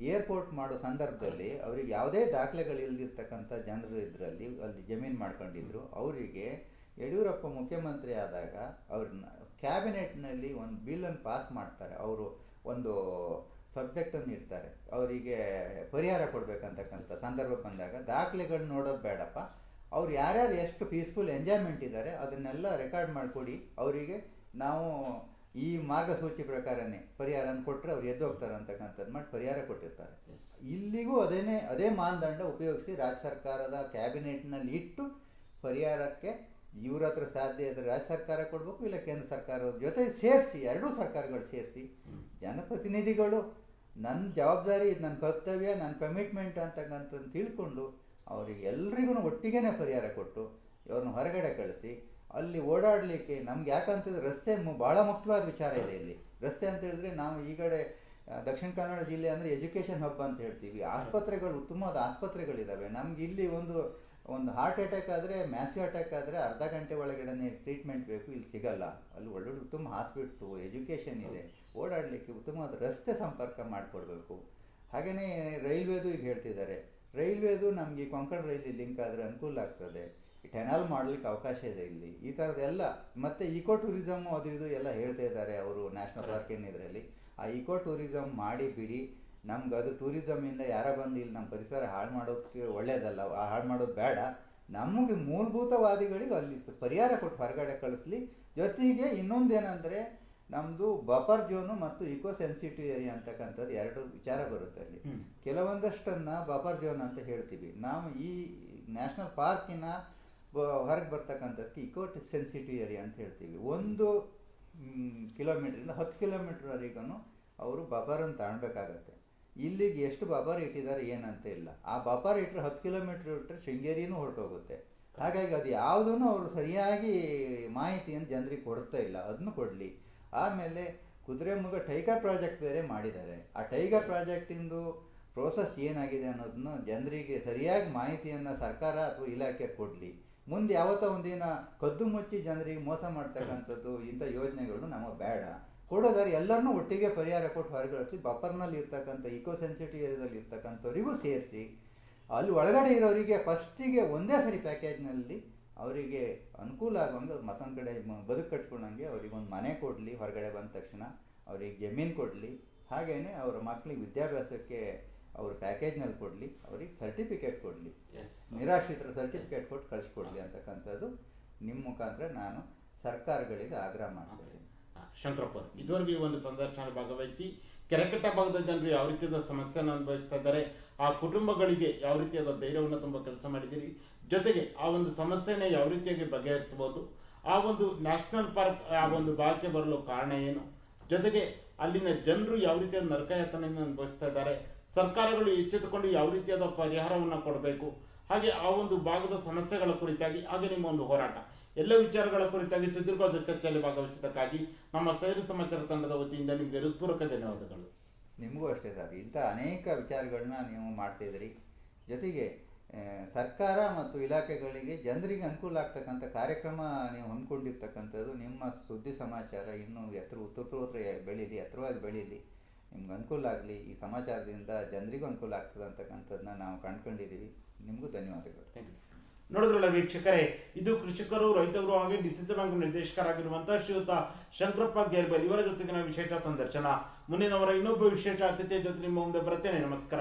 ಏರ್ಪೋರ್ಟ್ ಮಾಡೋ ಸಂದರ್ಭದಲ್ಲಿ ಅವರಿಗೆ ಯಾವುದೇ ದಾಖಲೆಗಳು ಇಲ್ದಿರ್ತಕ್ಕಂಥ ಜನರು ಇದರಲ್ಲಿ, ಅಲ್ಲಿ ಜಮೀನು ಮಾಡ್ಕೊಂಡಿದ್ರು, ಅವರಿಗೆ ಯಡಿಯೂರಪ್ಪ ಮುಖ್ಯಮಂತ್ರಿ ಆದಾಗ ಅವ್ರನ್ನ ಕ್ಯಾಬಿನೆಟ್ನಲ್ಲಿ ಒಂದು ಬಿಲ್ಲನ್ನು ಪಾಸ್ ಮಾಡ್ತಾರೆ. ಅವರು ಒಂದು ಸಬ್ಜೆಕ್ಟನ್ನು ಇರ್ತಾರೆ ಅವರಿಗೆ ಪರಿಹಾರ ಕೊಡಬೇಕಂತಕ್ಕಂಥ ಸಂದರ್ಭ ಬಂದಾಗ ದಾಖಲೆಗಳು ನೋಡೋದು ಬೇಡಪ್ಪ. ಅವ್ರು ಯಾರ್ಯಾರು ಎಷ್ಟು ಪೀಸ್ಫುಲ್ ಎಂಜಾಯ್ಮೆಂಟ್ ಇದ್ದಾರೆ ಅದನ್ನೆಲ್ಲ ರೆಕಾರ್ಡ್ ಮಾಡಿಕೊಡಿ. ಅವರಿಗೆ ನಾವು ಈ ಮಾರ್ಗಸೂಚಿ ಪ್ರಕಾರನೇ ಪರಿಹಾರನ ಕೊಟ್ಟರೆ ಅವ್ರು ಎದ್ದು ಹೋಗ್ತಾರೆ ಅಂತಕ್ಕಂಥದ್ದು ಮಾಡಿ ಪರಿಹಾರ ಕೊಟ್ಟಿರ್ತಾರೆ. ಇಲ್ಲಿಗೂ ಅದೇನೇ ಅದೇ ಮಾನದಂಡ ಉಪಯೋಗಿಸಿ ರಾಜ್ಯ ಸರ್ಕಾರದ ಕ್ಯಾಬಿನೆಟ್ನಲ್ಲಿ ಇಟ್ಟು ಪರಿಹಾರಕ್ಕೆ ಇವ್ರ ಹತ್ರ ಸಾಧ್ಯ ಇದ್ದರೆ ರಾಜ್ಯ ಸರ್ಕಾರ ಕೊಡಬೇಕು ಇಲ್ಲ ಕೇಂದ್ರ ಸರ್ಕಾರದ ಜೊತೆ ಸೇರಿಸಿ ಎರಡೂ ಸರ್ಕಾರಗಳು ಸೇರಿಸಿ. ಜನಪ್ರತಿನಿಧಿಗಳು ನನ್ನ ಜವಾಬ್ದಾರಿ ಇದು ನನ್ನ ಕರ್ತವ್ಯ ನನ್ನ ಕಮಿಟ್ಮೆಂಟ್ ಅಂತಕ್ಕಂಥದ್ದು ತಿಳ್ಕೊಂಡು ಅವರಿಗೆ ಎಲ್ರಿಗೂ ಒಟ್ಟಿಗೆನೇ ಪರಿಹಾರ ಕೊಟ್ಟು ಇವ್ರನ್ನ ಹೊರಗಡೆ ಕಳಿಸಿ, ಅಲ್ಲಿ ಓಡಾಡಲಿಕ್ಕೆ ನಮ್ಗೆ ಯಾಕಂತಂದ್ರೆ ರಸ್ತೆ ಬಹಳ ಮುಖ್ಯವಾದ ವಿಚಾರ ಇದೆ ಇಲ್ಲಿ. ರಸ್ತೆ ಅಂತ ಹೇಳಿದ್ರೆ ನಾವು ಈ ಕಡೆ ದಕ್ಷಿಣ ಕನ್ನಡ ಜಿಲ್ಲೆ ಅಂದರೆ ಎಜುಕೇಷನ್ ಹಬ್ ಅಂತ ಹೇಳ್ತೀವಿ. ಆಸ್ಪತ್ರೆಗಳು, ಉತ್ತಮವಾದ ಆಸ್ಪತ್ರೆಗಳಿದ್ದಾವೆ ನಮ್ಗೆ ಇಲ್ಲಿ ಒಂದು ಒಂದು ಹಾರ್ಟ್ ಅಟ್ಯಾಕ್ ಆದರೆ ಮ್ಯಾಸಿವ್ ಅಟ್ಯಾಕ್ ಆದರೆ ಅರ್ಧ ಗಂಟೆ ಒಳಗಡೆ ಟ್ರೀಟ್ಮೆಂಟ್ ಬೇಕು, ಇಲ್ಲಿ ಸಿಗಲ್ಲ. ಅಲ್ಲಿ ಒಳ್ಳೊಳ್ಳೆ ಉತ್ತಮ ಹಾಸ್ಪಿಟ್ಲು, ಎಜುಕೇಷನ್ ಇದೆ. ಓಡಾಡಲಿಕ್ಕೆ ಉತ್ತಮವಾದ ರಸ್ತೆ ಸಂಪರ್ಕ ಮಾಡಿಕೊಡ್ಬೇಕು. ಹಾಗೆಯೇ ರೈಲ್ವೇದು ಈಗ ಹೇಳ್ತಿದ್ದಾರೆ. ರೈಲ್ವೇದು ನಮಗೆ ಕೊಂಕಣ ರೈಲ್ವೆ ಲಿಂಕ್ ಆದರೆ ಅನುಕೂಲ ಆಗ್ತದೆ. ಟೆನಲ್ ಮಾಡಲಿಕ್ಕೆ ಅವಕಾಶ ಇದೆ ಇಲ್ಲಿ. ಈ ಥರದ್ದೆಲ್ಲ ಮತ್ತು ಈಕೋ ಟೂರಿಸಮ್ ಅದು ಇದು ಎಲ್ಲ ಹೇಳ್ತಾ ಇದ್ದಾರೆ ಅವರು ನ್ಯಾಷನಲ್ ಪಾರ್ಕ್ ಇದರಲ್ಲಿ ಆ ಈಕೋ ಟೂರಿಸಮ್ ಮಾಡಿ ಬಿಡಿ. ನಮ್ಗೆ ಅದು ಟೂರಿಸಮಿಂದ ಯಾರ ಬಂದು ಇಲ್ಲಿ ನಮ್ಮ ಪರಿಸರ ಹಾಳು ಮಾಡೋಕ್ಕೆ ಒಳ್ಳೇದಲ್ಲ ಆ ಹಾಳು ಮಾಡೋದು ಬೇಡ. ನಮಗೆ ಮೂಲಭೂತವಾದಿಗಳಿಗೆ ಅಲ್ಲಿ ಪರಿಹಾರ ಕೊಟ್ಟು ಹೊರಗಡೆ ಕಳಿಸ್ಲಿ. ಜೊತೆಗೆ ಇನ್ನೊಂದೇನೆಂದರೆ ನಮ್ಮದು ಬಫರ್ ಜೋನು ಮತ್ತು ಇಕೋ ಸೆನ್ಸಿಟಿವ್ ಏರಿಯಾ ಅಂತಕ್ಕಂಥದ್ದು ಎರಡು ವಿಚಾರ ಬರುತ್ತೆ ಅಲ್ಲಿ. ಕೆಲವೊಂದಷ್ಟನ್ನು ಬಫರ್ ಜೋನ್ ಅಂತ ಹೇಳ್ತೀವಿ. ನಾವು ಈ ನ್ಯಾಷನಲ್ ಪಾರ್ಕಿನ ಹೊರಗೆ ಬರ್ತಕ್ಕಂಥದ್ದು ಇಕೋ ಸೆನ್ಸಿಟಿವ್ ಏರಿಯಾ ಅಂತ ಹೇಳ್ತೀವಿ. ಒಂದು ಕಿಲೋಮೀಟ್ರಿಂದ ಹತ್ತು ಕಿಲೋಮೀಟ್ರ್ವರೆಗೂ ಅವರು ಬಫರನ್ನು ತಗೊಳ್ಬೇಕಾಗತ್ತೆ ಇಲ್ಲಿಗೆ ಎಷ್ಟು ಬಫರ್ ಇಟ್ಟಿದ್ದಾರೆ ಏನಂತ ಇಲ್ಲ. ಆ ಬಫರ್ ಇಟ್ಟರೆ ಹತ್ತು ಕಿಲೋಮೀಟ್ರ್ ಇಟ್ಟರೆ ಶೃಂಗೇರಿನೂ ಹೊರಟೋಗುತ್ತೆ. ಹಾಗಾಗಿ ಅದು ಯಾವುದೂ ಅವರು ಸರಿಯಾಗಿ ಮಾಹಿತಿಯನ್ನು ಜನರಿಗೆ ಕೊಡ್ತಾ ಇಲ್ಲ. ಅದನ್ನು ಕೊಡಲಿ. ಆಮೇಲೆ ಕುದುರೆಮುಗ ಟೈಗರ್ ಪ್ರಾಜೆಕ್ಟ್ ಬೇರೆ ಮಾಡಿದ್ದಾರೆ. ಆ ಟೈಗರ್ ಪ್ರಾಜೆಕ್ಟಿಂದು ಪ್ರೋಸೆಸ್ ಏನಾಗಿದೆ ಅನ್ನೋದನ್ನು ಜನರಿಗೆ ಸರಿಯಾಗಿ ಮಾಹಿತಿಯನ್ನು ಸರ್ಕಾರ ಅಥವಾ ಇಲಾಖೆ ಕೊಡಲಿ. ಮುಂದೆ ಯಾವತ್ತೋ ಒಂದಿನ ಕದ್ದು ಮುಚ್ಚಿ ಜನರಿಗೆ ಮೋಸ ಮಾಡ್ತಕ್ಕಂಥದ್ದು ಇಂಥ ಯೋಜನೆಗಳು ನಮಗೆ ಬೇಡ. ಕೊಡೋದಾದ್ರೆ ಎಲ್ಲರನ್ನೂ ಒಟ್ಟಿಗೆ ಪರಿಹಾರ ಕೊಟ್ಟು ಹೊರಗಳಿಸಿ ಬಫರ್ನಲ್ಲಿ ಇರ್ತಕ್ಕಂಥ ಇಕೋ ಸೆನ್ಸಿಟಿವ್ ಏರಿಯಾದಲ್ಲಿ ಇರ್ತಕ್ಕಂಥವರಿಗೂ ಸೇರಿಸಿ, ಅಲ್ಲಿ ಒಳಗಡೆ ಇರೋರಿಗೆ ಫಸ್ಟಿಗೆ ಒಂದೇ ಸರಿ ಪ್ಯಾಕೇಜ್ನಲ್ಲಿ ಅವರಿಗೆ ಅನುಕೂಲ ಆಗುವಂಗೆ ಮತ್ತೊಂದು ಕಡೆ ಬದುಕು ಕಟ್ಕೊಂಡಂಗೆ ಅವ್ರಿಗೆ ಒಂದು ಮನೆ ಕೊಡಲಿ ಹೊರಗಡೆ ಬಂದ ತಕ್ಷಣ ಅವ್ರಿಗೆ ಜಮೀನು ಕೊಡಲಿ. ಹಾಗೆಯೇ ಅವರ ಮಕ್ಕಳಿಗೆ ವಿದ್ಯಾಭ್ಯಾಸಕ್ಕೆ ಅವ್ರ ಪ್ಯಾಕೇಜ್ನಲ್ಲಿ ಕೊಡಲಿ ಅವ್ರಿಗೆ ಸರ್ಟಿಫಿಕೇಟ್ ಕೊಡಲಿ. ಎಸ್ ನಿರಾಶ್ರಿತರ ಸರ್ಟಿಫಿಕೇಟ್ ಕೊಟ್ಟು ಕಳಿಸ್ಕೊಡ್ಲಿ ಅಂತಕ್ಕಂಥದ್ದು ನಿಮ್ಮ ಮುಖಾಂತರ ನಾನು ಸರ್ಕಾರಗಳಿಗೆ ಆಗ್ರಹ ಮಾಡ್ತೀನಿ. ಆ, ಶಂಕರಪ್ಪ ಅವ್ರೆ, ಇದುವರೆಗೂ ಈ ಒಂದು ಸಂದರ್ಶನ ಭಾಗವಹಿಸಿ ಕೆರೆಕಟ್ಟ ಭಾಗದ ಜನರು ಯಾವ ರೀತಿಯಾದ ಸಮಸ್ಯೆಯನ್ನು ಅನುಭವಿಸ್ತಾ ಇದ್ದಾರೆ ಆ ಕುಟುಂಬಗಳಿಗೆ ಯಾವ ರೀತಿಯಾದ ಧೈರ್ಯವನ್ನು ತುಂಬ ಕೆಲಸ ಮಾಡಿದ್ದೀರಿ ಜೊತೆಗೆ ಆ ಒಂದು ಸಮಸ್ಯೆನ ಯಾವ ರೀತಿಯಾಗಿ ಬಗೆಹರಿಸಬಹುದು? ಆ ಒಂದು ನ್ಯಾಷನಲ್ ಪಾರ್ಕ್, ಆ ಒಂದು ಭಾಗಕ್ಕೆ ಬರಲು ಕಾರಣ ಏನು? ಜೊತೆಗೆ ಅಲ್ಲಿನ ಜನರು ಯಾವ ರೀತಿಯಾದ ನರಕಯಾತನೆಯನ್ನು ಅನುಭವಿಸ್ತಾ ಇದ್ದಾರೆ? ಸರ್ಕಾರಗಳು ಎಚ್ಚೆತ್ತುಕೊಂಡು ಯಾವ ರೀತಿಯಾದ ಪರಿಹಾರವನ್ನು ಕೊಡಬೇಕು? ಹಾಗೆ ಆ ಒಂದು ಭಾಗದ ಸಮಸ್ಯೆಗಳ ಕುರಿತಾಗಿ, ಹಾಗೆ ನಿಮ್ಮ ಒಂದು ಹೋರಾಟ. ಎಲ್ಲ ವಿಚಾರಗಳ ಕುರಿತಾಗಿ ಸುದೀರ್ಘವಾದ ಚರ್ಚೆಯಲ್ಲಿ ಭಾಗವಹಿಸಿದ್ದಕ್ಕಾಗಿ ನಮ್ಮ ಸೈರು ಸಮಾಚಾರ ತಂಡದ ವತಿಯಿಂದ ನಿಮಗೆ ಹೃತ್ಪೂರ್ವಕ ಧನ್ಯವಾದಗಳು. ನಿಮಗೂ ಅಷ್ಟೇ ಸರ್. ಇಂಥ ಅನೇಕ ವಿಚಾರಗಳನ್ನ ನೀವು ಮಾಡ್ತಿದ್ರಿ ಜೊತೆಗೆ ಸರ್ಕಾರ ಮತ್ತು ಇಲಾಖೆಗಳಿಗೆ ಜನರಿಗೆ ಅನುಕೂಲ ಆಗ್ತಕ್ಕಂಥ ಕಾರ್ಯಕ್ರಮ ನೀವು ಹೊಂದ್ಕೊಂಡಿರ್ತಕ್ಕಂಥದ್ದು ನಿಮ್ಮ ಸುದ್ದಿ ಸಮಾಚಾರ ಇನ್ನೂ ಎತ್ತರ ಉತ್ತರ ಬೆಳೀಲಿ, ಎತ್ತರವಾಗಿ ಬೆಳೀಲಿ. ನಿಮ್ಗೆ ಅನುಕೂಲ ಆಗಲಿ, ಈ ಸಮಾಚಾರದಿಂದ ಜನರಿಗೂ ಅನುಕೂಲ ಆಗ್ತದೆ ಅಂತಕ್ಕಂಥದ್ದನ್ನ ನಾವು ಕಂಡ್ಕೊಂಡಿದ್ದೀವಿ. ನಿಮಗೂ ಧನ್ಯವಾದಗಳು. ನೋಡಿದ್ರಲ್ಲ ವೀಕ್ಷಕರೇ, ಇದು ಕೃಷಿಕರು, ರೈತರು ಹಾಗೆ ಡಿಸಿಸಿ ಬ್ಯಾಂಕ್ ನಿರ್ದೇಶಕರಾಗಿರುವಂತಹ ಶ್ರೀಯುತ ಶಂಕರಪ್ಪ ಗೇರ್ಬಲ್ ಇವರ ಜೊತೆಗಿನ ವಿಶೇಷ ಸಂದರ್ಶನ ಮುಂದಿನವರ ಇನ್ನೊಬ್ಬ ವಿಶೇಷ ಅತಿಥಿಯ ಜೊತೆ ನಿಮ್ಮ ಮುಂದೆ ಬರ್ತೇನೆ ನಮಸ್ಕಾರ.